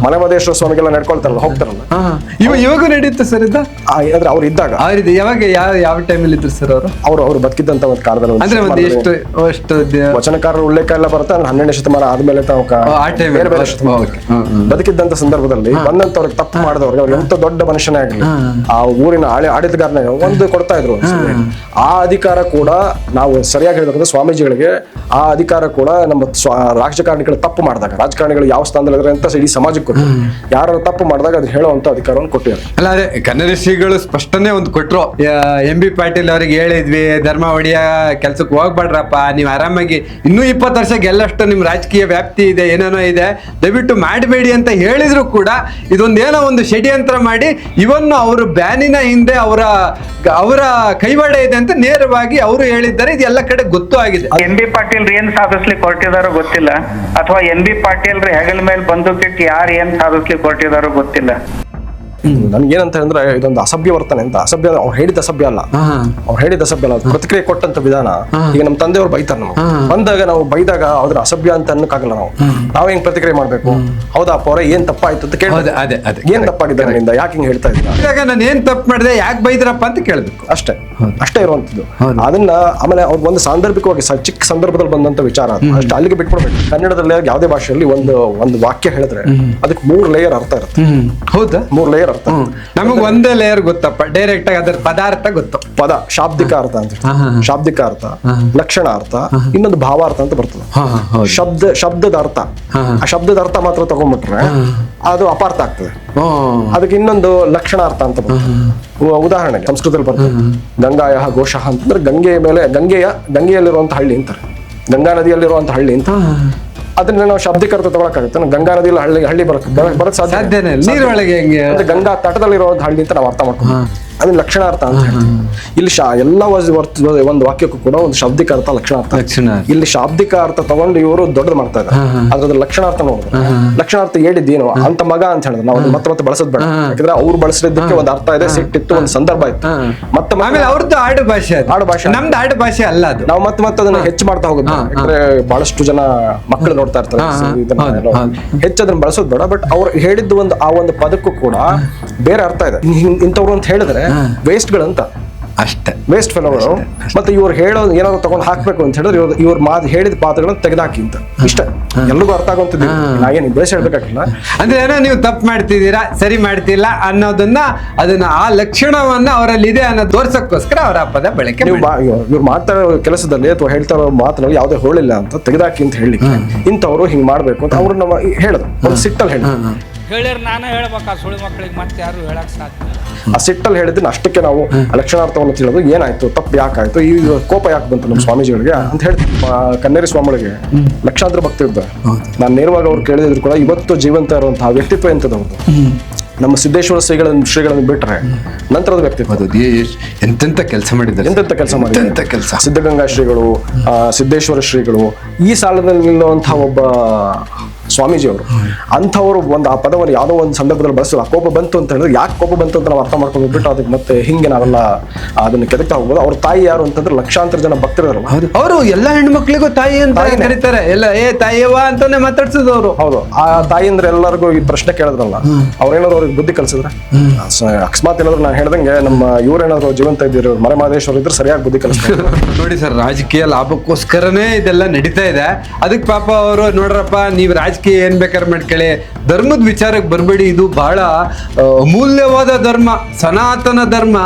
ಮಲೆಮಹದೇಶ್ವರ ಸ್ವಾಮಿಗೆಲ್ಲ ನಡ್ಕೊಳ್ತಾರಲ್ಲ ಹೋಗ್ತಾರಲ್ಲ. ಇವ ಇವಾಗೂ ನಡೀತು ಸರ್ ಇದ್ದ ಅಂದ್ರೆ ಅವ್ರು ಇದ್ದಾಗ. ಯಾವಾಗ ಯಾವ ಯಾವ ಟೈಮಲ್ಲಿ ಇದ್ರು ಸರ್ ಅವರು? ಅವರು ಅವ್ರು ಬದುಕಿದ್ದಂತ ಒಂದು ಕಾಲದಲ್ಲಿ ಅಂದ್ರೆ ಒಂದು ಎಷ್ಟು ವಚನಕಾರರ ಉಲ್ಲೇಖ ಎಲ್ಲ ಬರುತ್ತೆ? ಅಂದ್ರೆ ಹನ್ನೆರಡನೇ ಶತಮಾನ ಆದ್ಮೇಲೆ ತಾವು ಆ time ಬೇರೆ ಬೇರೆ ಅಲ್ಲಿ. ಶತಮಾನ. ಬದುಕಿದ್ದಂತ ಸಂದರ್ಭದಲ್ಲಿ ಬಂದಂತವ್ರಿಗೆ ತಪ್ಪು ಮಾಡಿದವ್ರಿಗೆ ಅವ್ರು ಎಂತ ದೊಡ್ಡ ಮನುಷ್ಯನೇ ಆಗಲಿ ಆ ಊರಿನ ಆಳಿ ಆಡಳಿತಗಾರನೇ ಒಂದು ಕೊಡ್ತಾ ಇದ್ರು ಆ ಅಧಿಕಾರ ಕೂಡ ನಾವು ಸರಿಯಾಗಿ ಹೇಳ್ಬೇಕಂದ್ರೆ ಸ್ವಾಮೀಜಿಗಳಿಗೆ ಆ ಅಧಿಕಾರ ಕೂಡ ನಮ್ಮ ರಾಜಕಾರಣಿಗಳು ತಪ್ಪು ಮಾಡಿದಾಗ ರಾಜಕಾರಣಿಗಳು ಯಾವ ಸ್ಥಾನದಲ್ಲಿ ಅಂತ ಇಡೀ ಸಮಾಜಕ್ಕೆ ಕೊಟ್ಟು ಯಾರು ತಪ್ಪು ಮಾಡಿದಾಗ ಅದು ಹೇಳುವಂತ ಅಧಿಕಾರವನ್ನು ಕೊಟ್ಟಿದ್ದಾರೆ. ಅಲ್ಲ ಅದೇ ಕನ್ನಡ ಶ್ರೀಗಳು ಸ್ಪಷ್ಟನೆ ಒಂದು ಕೊಟ್ಟರು ಎಂ ಬಿ ಪಾಟೀಲ್ ಅವ್ರಿಗೆ ಹೇಳಿದ್ವಿ ಧರ್ಮ ಕೆಲಸಕ್ಕೆ ಕೆಲ್ಸಕ್ಕೆ ಹೋಗ್ಬೇಡ್ರಪ್ಪ ನೀವು ಆರಾಮಾಗಿ ಇನ್ನೂ ಇಪ್ಪತ್ತು ವರ್ಷ ಗೆಲ್ಲಷ್ಟು ನಿಮ್ ರಾಜಕೀಯ ವ್ಯಾಪ್ತಿ ಇದೆ ಏನೇನೋ ಇದೆ ದಯವಿಟ್ಟು ಮಾಡಬೇಡಿ ಅಂತ ಹೇಳಿದ್ರು ಕೂಡ ಇದೊಂದೇನೋ ಏನೋ ಒಂದು ಷಡ್ಯಂತ್ರ ಮಾಡಿ ಇವನ್ನು ಅವರು ಬ್ಯಾನಿನ ಹಿಂದೆ ಅವರ ಅವರ ಕೈವಾಡ ಇದೆ ಅಂತ ನೇರವಾಗಿ ಅವರು ಹೇಳಿದ್ದಾರೆ. ಇದು ಎಲ್ಲ ಕಡೆ ಗೊತ್ತು ಆಗಿದೆ. ಎನ್ ಬಿ ಪಾಟೀಲ್ ಏನ್ ಸಾಧಿಸ್ಲಿಕ್ಕೆ ಹೊರಟಿದಾರೋ ಗೊತ್ತಿಲ್ಲ. ಅಥವಾ ಎನ್ ಬಿ ಪಾಟೀಲ್ ಹೆಗಲ ಮೇಲೆ ಬಂದು ಯಾರು ಏನ್ ಸಾಧಿಸ್ಲಿಕ್ಕೆ ಹೊರಟಿದಾರೋ ಗೊತ್ತಿಲ್ಲ. ನನ್ಗೆ ಏನಂತ ಅಂದ್ರೆ ಇದೊಂದು ಅಸಭ್ಯ ವರ್ತನೆ ಅಂತ. ಅಸಭ್ಯ ಅವ್ರು ಹೇಳಿದ ಅಸಭ್ಯ ಅಲ್ಲ. ಅವ್ರು ಹೇಳಿದ ಅಸಭ್ಯ ಅಲ್ಲ. ಪ್ರತಿಕ್ರಿಯೆ ಕೊಟ್ಟಂತ ವಿಧಾನ. ಈಗ ನಮ್ಮ ತಂದೆಯವರು ಬೈತಾರೆ ನಮಗೆ. ಬಂದಾಗ ನಾವು ಬೈದಾಗ ಅದ್ರ ಅಸಭ್ಯ ಅಂತ ಅನ್ನಕ್ಕಾಗಲ್ಲ ನಾವು. ನಾವ್ ಹೆಂಗ್ ಪ್ರತಿಕ್ರಿಯೆ ಮಾಡ್ಬೇಕು? ಹೌದಾ ಅವ್ರೆ ಏನ್ ತಪ್ಪಾಯ್ತು ಅಂತ ಕೇಳಿದ್ರೆ ಅದೇ, ಅದೇ. ಏನ್ ತಪ್ಪಾಗಿದೆ ನನ್ನಿಂದ ಯಾಕೆ ಹಿಂಗ್ ಹೇಳ್ತಾ ಇದ್ದೀರಾ? ಇವಾಗ ನಾನು ಏನ್ ತಪ್ಪು ಮಾಡಿದೆ ಯಾಕೆ ಬೈದ್ರಪ್ಪ ಅಂತ ಕೇಳಬೇಕು. ಅಷ್ಟೇ. ಅಷ್ಟೇ ಇರುವಂತದ್ದು ಅದನ್ನ ಆಮೇಲೆ ಅವ್ರ ಒಂದು ಸಾಂದರ್ಭಿಕವಾಗಿ ಚಿಕ್ಕ ಸಂದರ್ಭದಲ್ಲಿ ಬಂದಂತ ವಿಚಾರ. ಅಷ್ಟೇ ಅಲ್ಲಿಗೆ ಬಿಟ್ಕೊಡ್ಬೇಕು ಕನ್ನಡದಲ್ಲಿ ಯಾವುದೇ ಭಾಷೆಯಲ್ಲಿ ಒಂದು ಒಂದು ವಾಕ್ಯ ಹೇಳಿದ್ರೆ ಅದಕ್ಕೆ ಮೂರ್ ಲೇಯರ್ ಅರ್ಥ ಇರುತ್ತೆ. ಹೌದಾ? ಮೂರ್ ಲೇಯರ್ ಅರ್ಥ. ನಮಗ್ ಒಂದೇ ಲೇಯರ್ ಗೊತ್ತಪ್ಪ. ಡೈರೆಕ್ಟ್ ಆಗಿ ಅದ್ರ ಪದಾರ್ಥ ಗೊತ್ತು. ಪದ ಶಾಬ್ದಿಕ ಅರ್ಥ ಅಂತ. ಶಾಬ್ದಿಕ ಅರ್ಥ ಲಕ್ಷಣ ಅರ್ಥ ಇನ್ನೊಂದು ಭಾವಾರ್ಥ ಅಂತ ಬರ್ತದೆ. ಶಬ್ದ ಶಬ್ದದ ಅರ್ಥ. ಆ ಶಬ್ದದ ಅರ್ಥ ಮಾತ್ರ ತಗೊಂಡ್ಬಿಟ್ರೆ ಅದು ಅಪಾರ್ಥ ಆಗ್ತದೆ. ಅದಕ್ಕೆ ಇನ್ನೊಂದು ಲಕ್ಷಣಾರ್ಥ ಅಂತ ಉದಾಹರಣೆ ಉ- ಉದಾಹರಣೆಗೆ ಸಂಸ್ಕೃತದಲ್ಲಿ ಬರ್ತದೆ. ಗಂಗಾಯ ಘೋಷ ಅಂತಂದ್ರೆ ಗಂಗೆಯ ಮೇಲೆ ಗಂಗೆಯ ಗಂಗೆಯಲ್ಲಿರುವಂತ ಹಳ್ಳಿ ಅಂತಾರೆ. ಗಂಗಾ ನದಿಯಲ್ಲಿರುವಂತ ಹಳ್ಳಿ ಅಂತ. ಅದನ್ನ ನಾವು ಶಾಬ್ದಿಕ ಅರ್ಥ ತಗೊಳಕಾಗುತ್ತೆ ಗಂಗಾ ನದಿಯಲ್ಲಿ ಹಳ್ಳಿ ಹಳ್ಳಿ ಬರುತ್ತೆ ಬರಕ್ ಸಾಧ್ಯ. ನೀರೊಳಗೆ ಗಂಗಾ ತಟದಲ್ಲಿರುವಂತ ಹಳ್ಳಿ ಅಂತ ನಾವು ಅರ್ಥ ಮಾಡ್ಕೊಂಡು ಅದನ್ನ ಲಕ್ಷಣಾರ್ಥ ಅಂತ ಹೇಳ್ತೀವಿ ಇಲ್ಲಿ ಶಾ ಎಲ್ಲ ಒಂದು ವಾಕ್ಯಕ್ಕೂ ಕೂಡ ಒಂದು ಶಾಬ್ದಿಕ ಅರ್ಥ ಲಕ್ಷಣಾರ್ಥ. ಇಲ್ಲಿ ಶಾಬ್ದಿಕ ಅರ್ಥ ತಗೊಂಡು ಇವರು ದೊಡ್ಡದು ಮಾಡ್ತಾ ಇದ್ದಾರೆ. ಅದ್ರದ್ದು ಲಕ್ಷಣಾರ್ಥ ನೋಡುದು ಲಕ್ಷಣಾರ್ಥ ಹೇಳಿದ್ದೇನು? ಅಂತ ಮಗ ಅಂತ ಹೇಳಿದ್ರೆ. ನಾವು ಮತ್ತೆ ಮತ್ತೆ ಬಳಸೋದ್ ಬೇಡ. ಯಾಕಂದ್ರೆ ಅವ್ರು ಬಳಸಿದ್ದಕ್ಕೆ ಒಂದು ಅರ್ಥ ಇದೆ ಸಿಟ್ಟಿತ್ತು ಒಂದು ಸಂದರ್ಭ ಇತ್ತು ಮತ್ತೆ ಆಮೇಲೆ ಅವ್ರದ್ದು ಆಡು ಭಾಷೆ ಅದು. ಆಡು ಭಾಷೆ. ನಮ್ದು ಆಡು ಭಾಷೆ ಅಲ್ಲ ಅದು. ನಾವು ಮತ್ತೆ ಮತ್ತೆ ಅದನ್ನ ಹೆಚ್ಚು ಮಾಡ್ತಾ ಹೋಗುದು. ಯಾಕಂದ್ರೆ ಬಹಳಷ್ಟು ಜನ ಮಕ್ಕಳು ನೋಡ್ತಾ ಇರ್ತಾರೆ. ಹೆಚ್ಚು ಅದನ್ನ ಬಳಸೋದ್ ಬೇಡ. ಬಟ್ ಅವ್ರು ಹೇಳಿದ್ದು ಒಂದು ಆ ಒಂದು ಪದಕ್ಕೂ ಕೂಡ ಬೇರೆ ಅರ್ಥ ಇದೆ. ಇಂಥವ್ರು ಅಂತ ಹೇಳಿದ್ರೆ ವೇಸ್ಟ್ ಗಳಂತ. ಅಷ್ಟೇ. ವೇಸ್ಟ್ ಫೆಲೋಗಳು ಮತ್ತೆ ಇವ್ರು ಹೇಳೋ ಏನಾದ್ರು ತಗೊಂಡು ಹಾಕ್ಬೇಕು ಅಂತ ಹೇಳಿದ್ರೆ ಇವ್ರು ಇವ್ರ ಮಾತು ಹೇಳಿದ ಪಾತ್ರಗಳನ್ನ ತೆಗೆದಾಕಿ ಅಂತ. ಇಷ್ಟ. ಎಲ್ರಿಗೂ ಅರ್ಥ ಆಗುವಂತದ್ದು ನಾಗೇನು ಬೇಸ್ ಹೇಳ್ಬೇಕಾಗಿಲ್ಲ. ಅಂದ್ರೆ ಏನೋ ನೀವು ತಪ್ಪು ಮಾಡ್ತಿದ್ದೀರಾ ಸರಿ ಮಾಡ್ತಿಲ್ಲ ಅನ್ನೋದನ್ನ ಅದನ್ನ ಆ ಲಕ್ಷಣವನ್ನ ಅವರಲ್ಲಿ ಇದೆ ಅನ್ನೋ ತೋರ್ಸಕ್ಕೋಸ್ಕರ ಅವರ ಪದ ಬಳಕೆ ನೀವು ಇವ್ರು ಮಾಡ್ತಾ ಇರೋ ಕೆಲಸದಲ್ಲಿ ಅಥವಾ ಹೇಳ್ತಾ ಇರೋ ಮಾತಿನಲ್ಲಿ ಯಾವುದೇ ಹೋಳಿಲ್ಲ ಅಂತ ತೆಗೆದಾಕಿ ಅಂತ ಹೇಳಿ ಇಂಥವ್ರು ಹಿಂಗ್ ಮಾಡ್ಬೇಕು ಅಂತ ಅವ್ರು ನಮ್ಮ ಹೇಳೋದು. ಒಂದು ಸಿಟ್ಟಲ್ಲಿ ಹೇಳಿ ಹೇಳಿರ್ ನಾನು ಹೇಳ್ಬೇಕಾ ಸುಳಿ ಮಕ್ಕಳಿಗೆ ಮತ್ತೆ ಯಾರು ಹೇಳಕ್ ಸಾಧ್ಯ. ಆ ಸಿಟ್ಟಲ್ಲಿ ಹೇಳಿದ್ರೆ ಅಷ್ಟಕ್ಕೆ ನಾವು ಲಕ್ಷಣಾರ್ಥವನ್ನು ತಿಳಿದು ಏನಾಯ್ತು ತಪ್ಪು ಯಾಕಾಯ್ತು ಈ ಕೋಪ ಯಾಕೆ ಬಂತು ನಮ್ಮ ಸ್ವಾಮೀಜಿಗಳಿಗೆ ಅಂತ ಹೇಳಿ ಕನ್ನೇರಿ ಸ್ವಾಮಿಗಳಿಗೆ ಲಕ್ಷಾಂತರ ಭಕ್ತಿ ಇದ್ದ. ನಾನು ನೇರವಾಗಿ ಅವ್ರು ಕೇಳಿದ್ರು ಕೂಡ ಇವತ್ತು ಜೀವಂತ ಇರುವಂತಹ ವ್ಯಕ್ತಿತ್ವ ಎಂಥದ್ದು ನಮ್ಮ ಸಿದ್ದೇಶ್ವರ ಶ್ರೀಗಳನ್ನು ಶ್ರೀಗಳನ್ನು ಬಿಟ್ಟರೆ ನಂತರದ ವ್ಯಕ್ತಿ ಎಂತೆಂತ ಕೆಲಸ ಮಾಡಿದ್ದಾರೆ ಎಂತೆಂತ ಕೆಲಸ ಮಾಡಿದ್ದಾರೆ? ಕೆಲಸ? ಸಿದ್ಧಗಂಗಾ ಶ್ರೀಗಳು ಆ, ಸಿದ್ದೇಶ್ವರ ಶ್ರೀಗಳು ಈ ಸಾಲದಲ್ಲಿ ನಿಲ್ಲುವಂತಹ ಒಬ್ಬ ಸ್ವಾಮೀಜಿಯವರು. ಅಂಥವರು ಒಂದು ಆ ಪದವನ್ನು ಯಾವುದೋ ಒಂದು ಸಂದರ್ಭದಲ್ಲಿ ಬಳಸಲ್ಲ ಕೋಪ ಬಂತು ಅಂತ ಹೇಳಿದ್ರೆ ಯಾಕೆ ಕೋಪ ಬಂತು ಅಂತ ನಾವು ಅರ್ಥ ಮಾಡ್ಕೊಂಡು ಬಿಟ್ಟು ಅದಕ್ಕೆ ಮತ್ತೆ ಹಿಂಗೆ ನಾವೆಲ್ಲ ಅದನ್ನ ಕೆದಕ್ತಾ ಹೋಗ್ಬೋದು. ಅವ್ರ ತಾಯಿ ಯಾರು ಅಂತಂದ್ರೆ ಲಕ್ಷಾಂತರ ಜನ ಭಕ್ತರಿದಾರಲ್ಲ. ಅವರು ಎಲ್ಲ ಹೆಣ್ಮಕ್ಳಿಗೂ ತಾಯಿ ಅಂತ. ಕರೀತಾರೆ. ಎಲ್ಲ ಏ ತಾಯಿವಾ ಅಂತಾನೆ ಮಾತಾಡ್ಸೋದು ಅವರು. ಹೌದು. ಆ ತಾಯಿ ಅಂದ್ರೆ ಎಲ್ಲರಿಗೂ ಈ ಪ್ರಶ್ನೆ ಕೇಳಿದ್ರಲ್ಲ. ಅವ್ರೇನಾದ್ರು ಅವ್ರಿಗೆ ಬುದ್ಧಿ ಕಲಿಸಿದ್ರೆ? ಅಕಸ್ಮಾತ್ ಏನಾದ್ರು ನಾನು ಹೇಳ್ದಂಗೆ ನಮ್ಮ ಇವ್ರೇನಾದ್ರು ಜೀವಂತ ಇದ್ದಿರೋ? ಮರೆ ಮಹದೇಶ್ವರ ಇದ್ರೆ ಸರಿಯಾಗಿ ಬುದ್ಧಿ ಕಲಿಸ್ತಾರೆ. ನೋಡಿ ಸರ್ ರಾಜಕೀಯ ಲಾಭಕ್ಕೋಸ್ಕರನೇ ಇದೆಲ್ಲ ನಡೀತಾ ಇದೆ. ಅದಕ್ಕೆ ಪಾಪ ಅವರು ನೋಡ್ರಪ್ಪ ನೀವು ರಾಜಕೀಯ ಏನ್ ಬೇಕಾದ್ರೆ ಮಾಡ್ಕೊಳ್ಳಿ. ಧರ್ಮದ ವಿಚಾರಕ್ಕೆ ಬರಬೇಡಿ. ಇದು ಬಹಳ ಅಮೂಲ್ಯವಾದ ಧರ್ಮ ಸನಾತನ ಧರ್ಮ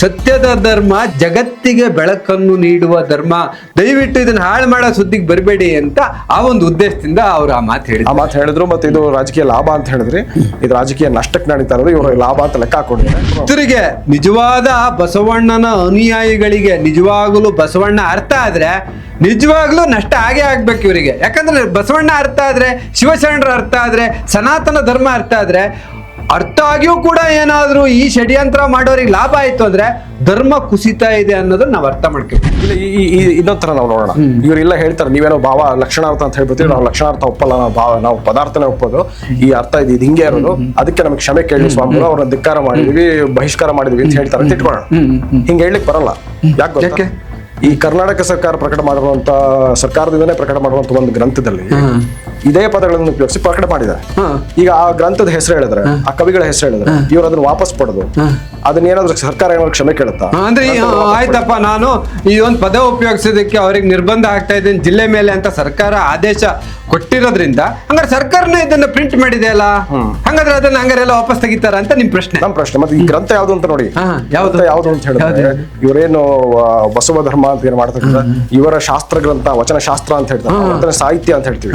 ಸತ್ಯದ ಧರ್ಮ ಜಗತ್ತಿಗೆ ಬೆಳಕನ್ನು ನೀಡುವ ಧರ್ಮ. ದಯವಿಟ್ಟು ಇದನ್ನ ಹಾಳು ಮಾಡೋ ಸುದ್ದಿಗೆ ಬರಬೇಡಿ ಅಂತ ಆ ಒಂದು ಉದ್ದೇಶದಿಂದ ಅವ್ರು ಆ ಮಾತು ಆ ಹೇಳಿದ್ರು ಮಾತು ಹೇಳಿದ್ರು ಮತ್ತೆ ಇದು ರಾಜಕೀಯ ಲಾಭ ಅಂತ ಹೇಳಿದ್ರಿ. ಇದು ರಾಜಕೀಯ ನಷ್ಟಕ್ಕೆ ನಡೀತಾ ಇರೋದು. ಇವರು ಲಾಭ ಅಂತ ಲೆಕ್ಕ ಹಾಕೊಂಡಿದ್ದಾರೆ. ಭಕ್ತರಿಗೆ ನಿಜವಾದ ಬಸವಣ್ಣನ ಅನುಯಾಯಿಗಳಿಗೆ ನಿಜವಾಗಲೂ ಬಸವಣ್ಣ ಅರ್ಥ ಆದ್ರೆ ನಿಜವಾಗ್ಲೂ ನಷ್ಟ ಆಗೇ ಆಗ್ಬೇಕು ಇವರಿಗೆ. ಯಾಕಂದ್ರೆ ಬಸವಣ್ಣ ಅರ್ಥ ಆದ್ರೆ ಶಿವಶರಣರ ಅರ್ಥ ಆದ್ರೆ ಸನಾತನ ಧರ್ಮ ಅರ್ಥ ಆದ್ರೆ ಅರ್ಥ ಆಗಿಯೂ ಕೂಡ ಏನಾದರೂ ಈ ಷಡ್ಯಂತ್ರ ಮಾಡೋರಿಗೆ ಲಾಭ ಆಯ್ತು ಅಂದ್ರೆ ಧರ್ಮ ಕುಸಿತ ಇದೆ ಅನ್ನೋದನ್ನ ನಾವು ಅರ್ಥ ಮಾಡ್ಕೋಬೇಕು ಇಲ್ಲ ಈ- ಇನ್ನೊಂದ್ ನಾವು ನೋಡೋಣ. ಇವ್ರೆಲ್ಲ ಹೇಳ್ತಾರೆ ನೀವೇನೋ ಭಾವ ಲಕ್ಷಣಾರ್ಥ ಅಂತ ಹೇಳ್ಬಿಡ್ತೀವಿ ನಾವು ಲಕ್ಷಣಾರ್ಥ ಒಪ್ಪಲ್ಲ ನಾವು ಭಾವ ನಾವು ಪದಾರ್ಥನೇ ಒಪ್ಪೋದು. ಈ ಅರ್ಥ ಇದೆ ಇದು ಹಿಂಗೆ ಇರೋದು. ಅದಕ್ಕೆ ನಮಗೆ ಕ್ಷಮೆ ಕೇಳಿ ಸ್ವಾಮಿಗಳು ಅವ್ರನ್ನ ಧಿಕ್ಕಾರ ಮಾಡಿದ್ವಿ ಬಹಿಷ್ಕಾರ ಮಾಡಿದ್ವಿ ಅಂತ ಹೇಳ್ತಾರೆ. ಅಂತ ಇಟ್ಕೊಳ್ಳೋಣ ಹಿಂಗೆ ಹೇಳಲಿಕ್ಕೆ ಬರಲ್ಲ? ಯಾಕೆ? ಈ ಕರ್ನಾಟಕ ಸರ್ಕಾರ ಪ್ರಕಟ ಮಾಡಿರುವಂತ ಸರ್ಕಾರದಿಂದನೇ ಪ್ರಕಟ ಮಾಡುವಂತ ಒಂದು ಗ್ರಂಥದಲ್ಲಿ ಇದೇ ಪದಗಳನ್ನು ಉಪಯೋಗಿಸಿ ಪ್ರಕಟ ಮಾಡಿದ್ದಾರೆ. ಈಗ ಆ ಗ್ರಂಥದ ಹೆಸರು ಹೇಳಿದ್ರೆ ಆ ಕವಿಗಳ ಹೆಸರು ಹೇಳಿದ್ರೆ ಇವರು ಅದನ್ನ ವಾಪಸ್ ಪಡೆದು ಅದನ್ನ ಏನಾದ್ರೂ ಸರ್ಕಾರ ಏನಾದ್ರು ಕ್ಷಮೆ ಕೇಳುತ್ತಾ? ಅಂದ್ರೆ ಆಯ್ತಪ್ಪ ನಾನು ಈ ಒಂದು ಪದ ಉಪಯೋಗಿಸೋದಕ್ಕೆ ಅವ್ರಿಗೆ ನಿರ್ಬಂಧ ಆಗ್ತಾ ಇದ್ದೀನಿ. ಜಿಲ್ಲೆ ಮೇಲೆ ಅಂತ ಸರ್ಕಾರ ಆದೇಶ ಕೊಟ್ಟಿರೋದ್ರಿಂದ ಹಂಗಾರೆ ಸರ್ಕಾರನೇ ಇದನ್ನ ಪ್ರಿಂಟ್ ಮಾಡಿದೆ ಅಲ್ಲ? ಹಂಗಾದ್ರೆ ಅದನ್ನ ಹಂಗಾರೆಲ್ಲ ವಾಪಸ್ ತೆಗಿತಾರ ಅಂತ ನಿಮ್ ಪ್ರಶ್ನೆ. ನಮ್ ಪ್ರಶ್ನೆ. ಮತ್ತೆ ಈ ಗ್ರಂಥ ಯಾವ್ದು ಅಂತ ನೋಡಿ. ಯಾವ್ದು? ಯಾವ್ದು ಅಂತ ಹೇಳಿದ್ರೆ ಇವರೇನು ಬಸವ ಧರ್ಮ ಅಂತ ಏನ್ ಮಾಡ್ತಾರೆ ಇವರ ಶಾಸ್ತ್ರ ಗ್ರಂಥ ವಚನ ಶಾಸ್ತ್ರ ಅಂತ ಹೇಳ್ತಾರೆ. ಸಾಹಿತ್ಯ ಅಂತ ಹೇಳ್ತೀವಿ.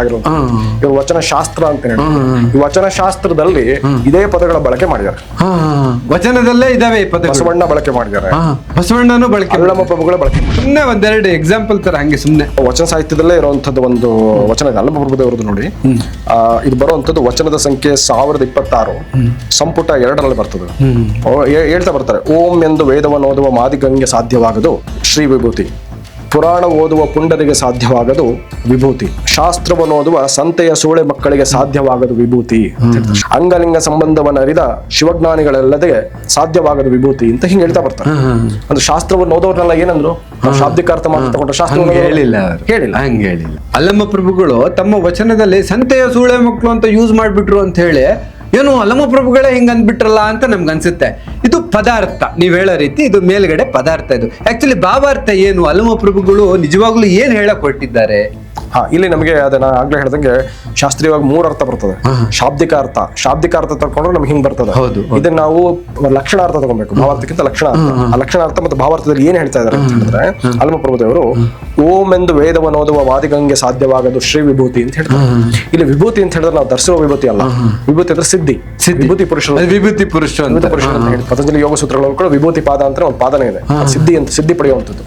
ಆಗಿರುವಂತ ಇವರು ವಚನ ಶಾಸ್ತ್ರ ಅಂತ ಹೇಳಿ. ಈ ವಚನ ಶಾಸ್ತ್ರದಲ್ಲಿ ಇದೇ ಪದಗಳ ಬಳಕೆ ಮಾಡಿದ್ದಾರೆ. ವಚನದಲ್ಲೇ ಇದಾವೆ ಈ ಪದಗಳು. ಬಸವಣ್ಣ ಬಳಕೆ ಮಾಡಿದ್ದಾರೆ. ಬಸವಣ್ಣನೂ ಬಳಕೆ ಉಳ್ಳಮ ಪ್ರಭುಗಳ ಬಳಕೆ ಸುಮ್ಮನೆ ಒಂದೆರಡು ಎಕ್ಸಾಂಪಲ್ ತರ ಹಂಗೆ ಸುಮ್ಮನೆ ವಚನ ಸಾಹಿತ್ಯದಲ್ಲೇ ಇರುವಂತದ್ದು ಒಂದು ವಚನ ಇದೆ. ಅಲ್ಲಮ ಪ್ರಭುದೇವರದ್ದು ನೋಡಿ. ಇದು ಬರುವಂತದ್ದು ವಚನದ ಸಂಖ್ಯೆ ಸಾವಿರದ ಇಪ್ಪತ್ತಾರು. ಸಂಪುಟ ಎರಡರಲ್ಲಿ ಬರ್ತದೆ. ಹೇಳ್ತಾ ಬರ್ತಾರೆ. ಓಂ ಎಂದು ವೇದವನ್ನು ಓದುವ ಮಾದಿಗಂಗೆ ಸಾಧ್ಯವಾಗದು. ಶ್ರೀ ವಿಭೂತಿ. ಪುರಾಣ ಓದುವ ಪುಂಡರಿಗೆ ಸಾಧ್ಯವಾಗದು ವಿಭೂತಿ. ಶಾಸ್ತ್ರವನ್ನು ಓದುವ ಸಂತೆಯ ಸೂಳೆ ಮಕ್ಕಳಿಗೆ ಸಾಧ್ಯವಾಗದು ವಿಭೂತಿ. ಅಂಗಲಿಂಗ ಸಂಬಂಧವನ್ನು ಅರಿದ ಶಿವಜ್ಞಾನಿಗಳಲ್ಲದೆ ಸಾಧ್ಯವಾಗದು ವಿಭೂತಿ ಅಂತ ಹಿಂಗೆ ಹೇಳ್ತಾ ಬರ್ತಾರೆ. ಅಂದ್ರೆ ಶಾಸ್ತ್ರವನ್ನು ಓದೋರ್ನೆಲ್ಲ ಏನಂದ್ರು? ಶಾಬ್ದಿಕಾರ್ಥ ಮಾಡಿ ತಗೊಂಡ್ರೆ ಶಾಸ್ತ್ರ ಹೇಳಿಲ್ಲ. ಹೇಳಿಲ್ಲ ಹಂಗೆ ಹೇಳಿಲ್ಲ. ಅಲ್ಲಮ್ಮ ಪ್ರಭುಗಳು ತಮ್ಮ ವಚನದಲ್ಲಿ ಸಂತೆಯ ಸೂಳೆ ಮಕ್ಕಳು ಅಂತ ಯೂಸ್ ಮಾಡ್ಬಿಟ್ರು ಅಂತ ಹೇಳಿ ಏನು ಅಲಮ ಪ್ರಭುಗಳೇ ಹಿಂಗ್ ಅಂದ್ಬಿಟ್ರಲ್ಲ ಅಂತ ನಮ್ಗೆ ಅನ್ಸುತ್ತೆ. ಇದು ಪದಾರ್ಥ. ನೀವು ಹೇಳೋ ರೀತಿ ಇದು ಮೇಲ್ಗಡೆ ಪದಾರ್ಥ ಇದು. ಆಕ್ಚುಲಿ ಭಾವಾರ್ಥ ಏನು ಅಲಮ ಪ್ರಭುಗಳು ನಿಜವಾಗ್ಲೂ ಏನ್ ಹೇಳಕ್ ಹೊರಟಿದ್ದಾರೆ? ಹಾ ಇಲ್ಲಿ ನಮಗೆ ಅದನ್ನ ಆಗ್ಲೇ ಹೇಳ್ದಂಗೆ ಶಾಸ್ತ್ರೀಯವಾಗಿ ಮೂರು ಅರ್ಥ ಬರ್ತದೆ. ಶಾಬ್ದಿಕ ಅರ್ಥ. ಶಾಬ್ದಿಕ ಅರ್ಥ ತಗೊಂಡ್ರೆ ನಮ್ಗೆ ಹಿಂಗ್ ಬರ್ತದೆ. ಹೌದು. ಇದನ್ನ ನಾವು ಲಕ್ಷಣಾರ್ಥ ತಗೊಬೇಕು. ಭಾವಾರ್ಥಕ್ಕಿಂತ ಲಕ್ಷಣ ಆ ಲಕ್ಷಣಾರ್ಥ ಮತ್ತು ಭಾವಾರ್ಥದಲ್ಲಿ ಏನ್ ಹೇಳ್ತಾ ಇದಾರೆ ಅಂತ ಹೇಳಿದ್ರೆ ಅಲ್ಮ ಪ್ರಭುದೇವರು ಓಂ ಎಂದು ವೇದವನ್ನು ಓದುವ ವಾದಿಗಂಗೆ ಸಾಧ್ಯವಾಗದು ಶ್ರೀ ವಿಭೂತಿ ಅಂತ ಹೇಳ್ತಾರೆ. ಇಲ್ಲಿ ವಿಭೂತಿ ಅಂತ ಹೇಳಿದ್ರೆ ನಾವು ದರ್ಶನ ವಿಭೂತಿ ಅಲ್ಲ. ವಿಭೂತಿ ಅಂದ್ರೆ ಸಿದ್ಧಿ. ವಿಭೂತಿ ಪುರುಷರು ವಿಭೂತಿ ಪುರುಷ ಅಂತ ಪತಂಜಲಿ ಯೋಗ ಸೂತ್ರಗಳು ಕೂಡ ವಿಭೂತಿ ಪಾದ ಅಂತ ಒಂದು ಪಾದನೆ ಇದೆ. ಸಿದ್ಧಿ ಅಂತ ಸಿದ್ಧಿ ಪಡೆಯುವಂಥದ್ದು.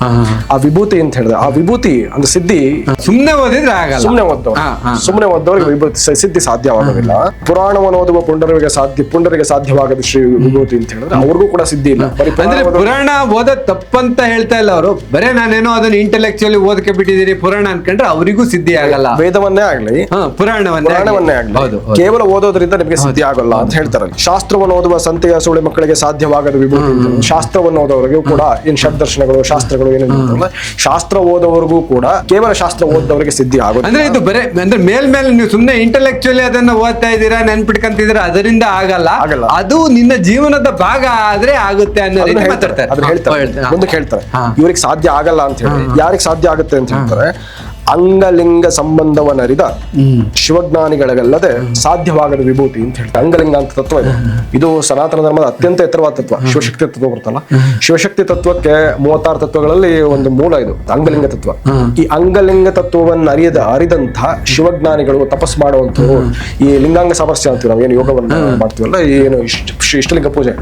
ಆ ವಿಭೂತಿ ಅಂತ ಹೇಳಿದ್ರೆ ಆ ವಿಭೂತಿ ಅಂದ್ರೆ ಸಿದ್ಧಿ ಸುಮ್ಮನೆ ಓದಿದ್ರೆ ಆಗಲ್ಲ. ಸುಮ್ಮನೆ ಓದ್ದವ್ರು. ಸುಮ್ಮನೆ ಓದ್ದವ್ರಿಗೆ ವಿಭೂತಿ ಸಿದ್ಧಿ ಸಾಧ್ಯವಾಗೋದಿಲ್ಲ. ಪುರಾಣವನ್ನು ಓದುವ ಪುಂಡರಿಗೆ ಸಾಧ್ಯ ಪುಂಡರಿಗೆ ಸಾಧ್ಯವಾಗದ ಶ್ರೀ ವಿಭೂತಿ ಅಂತ ಹೇಳಿದ್ರೆ ಅವ್ರಿಗೂ ಕೂಡ ಸಿದ್ಧಿ ಇಲ್ಲ. ಪುರಾಣ ಅಂದ್ರೆ ಓದೋರು- ಪುರಾಣ ಓದೋದ್ ತಪ್ಪಂತ ಹೇಳ್ತಾ ಇಲ್ಲ ಅವರು. ಬರೇ ನಾನೇನೋ ಅದನ್ನ ಇಂಟೆಲೆಕ್ಚುಲಿ ಓದಕ್ಕೆ ಬಿಟ್ಟಿದ್ದೀನಿ ಪುರಾಣ ಅನ್ಕೊಂಡ್ರೆ ಅವರಿಗೂ ಸಿದ್ಧಿ ಆಗಲ್ಲ. ವೇದವನ್ನೇ ಆಗ್ಲಿ. ಪುರಾಣವನ್ನೇ ಪುರಾಣವನ್ನೇ ಆಗ್ಲಿ. ಕೇವಲ ಓದೋದ್ರಿಂದ ನಿಮಗೆ ಸಿದ್ಧಿ ಆಗೋಲ್ಲ. ಅಂತ ಹೇಳ್ತಾರೆ ಶಾಸ್ತ್ರವನ್ನು ಓದುವ ಸಂತೆಯ ಸುಳಿ ಮಕ್ಕಳಿಗೆ ಸಾಧ್ಯವಾಗದ ವಿಭೂತಿ. ಶಾಸ್ತ್ರವನ್ನು ಓದೋರಿಗೂ ಕೂಡ ಏನ್ ಷಡ್ದರ್ಶನಗಳು ಶಾಸ್ತ್ರಗಳು ಏನೇನು ಶಾಸ್ತ್ರ ಓದೋವರೆಗೂ ಕೂಡ ಕೇವಲ ಶಾಸ್ತ್ರ ಓದೋರಿಗೆ ಸಿದ್ಧಿ ಆಗುತ್ತೆ ಅಂದ್ರೆ ಇದು ಬರೇ ಅಂದ್ರೆ ಮೇಲ್ಮೇಲೆ ನೀವು ಸುಮ್ನೆ ಇಂಟೆಲೆಕ್ಚುಲಿ ಅದನ್ನ ಓದ್ತಾ ಇದ್ದೀರಾ ನೆನ್ಪಿಟ್ಕೊಂತಿದ್ದೀರಾ ಅದರಿಂದ ಆಗಲ್ಲ. ಆಗಲ್ಲ. ಅದು ನಿನ್ನ ಜೀವನದ ಭಾಗ ಆದ್ರೆ ಆಗುತ್ತೆ ಅನ್ನೋದು ಹೇಳ್ತಾರೆ. ಮಾತಾಡ್ತಾರೆ. ಅದನ್ನ ಹೇಳ್ತಾರೆ. ಮುಂದಕ್ಕೆ ಹೇಳ್ತಾರೆ. ಇವ್ರಿಗೆ ಸಾಧ್ಯ ಆಗಲ್ಲ ಅಂತ ಹೇಳಿ. ಯಾರಿಗೆ ಸಾಧ್ಯ ಆಗುತ್ತೆ ಅಂತ ಹೇಳ್ತಾರೆ? ಅಂಗಲಿಂಗ ಸಂಬಂಧವನ್ನರಿದ ಶಿವಜ್ಞಾನಿಗಳಿಗಲ್ಲದೆ ಸಾಧ್ಯವಾಗದ ವಿಭೂತಿ ಅಂತ ಹೇಳ್ತಾರೆ. ಅಂಗಲಿಂಗ ಅಂತ ತತ್ವ ಇದೆ. ಇದು ಸನಾತನ ಧರ್ಮದ ಅತ್ಯಂತ ಎತ್ತರವಾದ ತತ್ವ. ಶಿವಶಕ್ತಿ ತತ್ವ ಬರುತ್ತಲ್ಲ? ಶಿವಶಕ್ತಿ ತತ್ವಕ್ಕೆ ಮೂವತ್ತಾರು ತತ್ವಗಳಲ್ಲಿ ಒಂದು ಮೂಲ ಇದು ಅಂಗಲಿಂಗ ತತ್ವ. ಈ ಅಂಗಲಿಂಗ ತತ್ವವನ್ನು ಅರಿಯದ ಅರಿದಂತಹ ಶಿವಜ್ಞಾನಿಗಳು ತಪಸ್ ಮಾಡುವಂಥವ್ರು ಈ ಲಿಂಗಾಂಗ ಸಾಮರಸ್ಯ ಅಂತೀವಿ ನಾವು ಏನು ಯೋಗವನ್ನು ಮಾಡ್ತೀವಲ್ಲ ಏನು ಇಷ್ಟ ಇಷ್ಟಲಿಂಗ ಪೂಜೆ.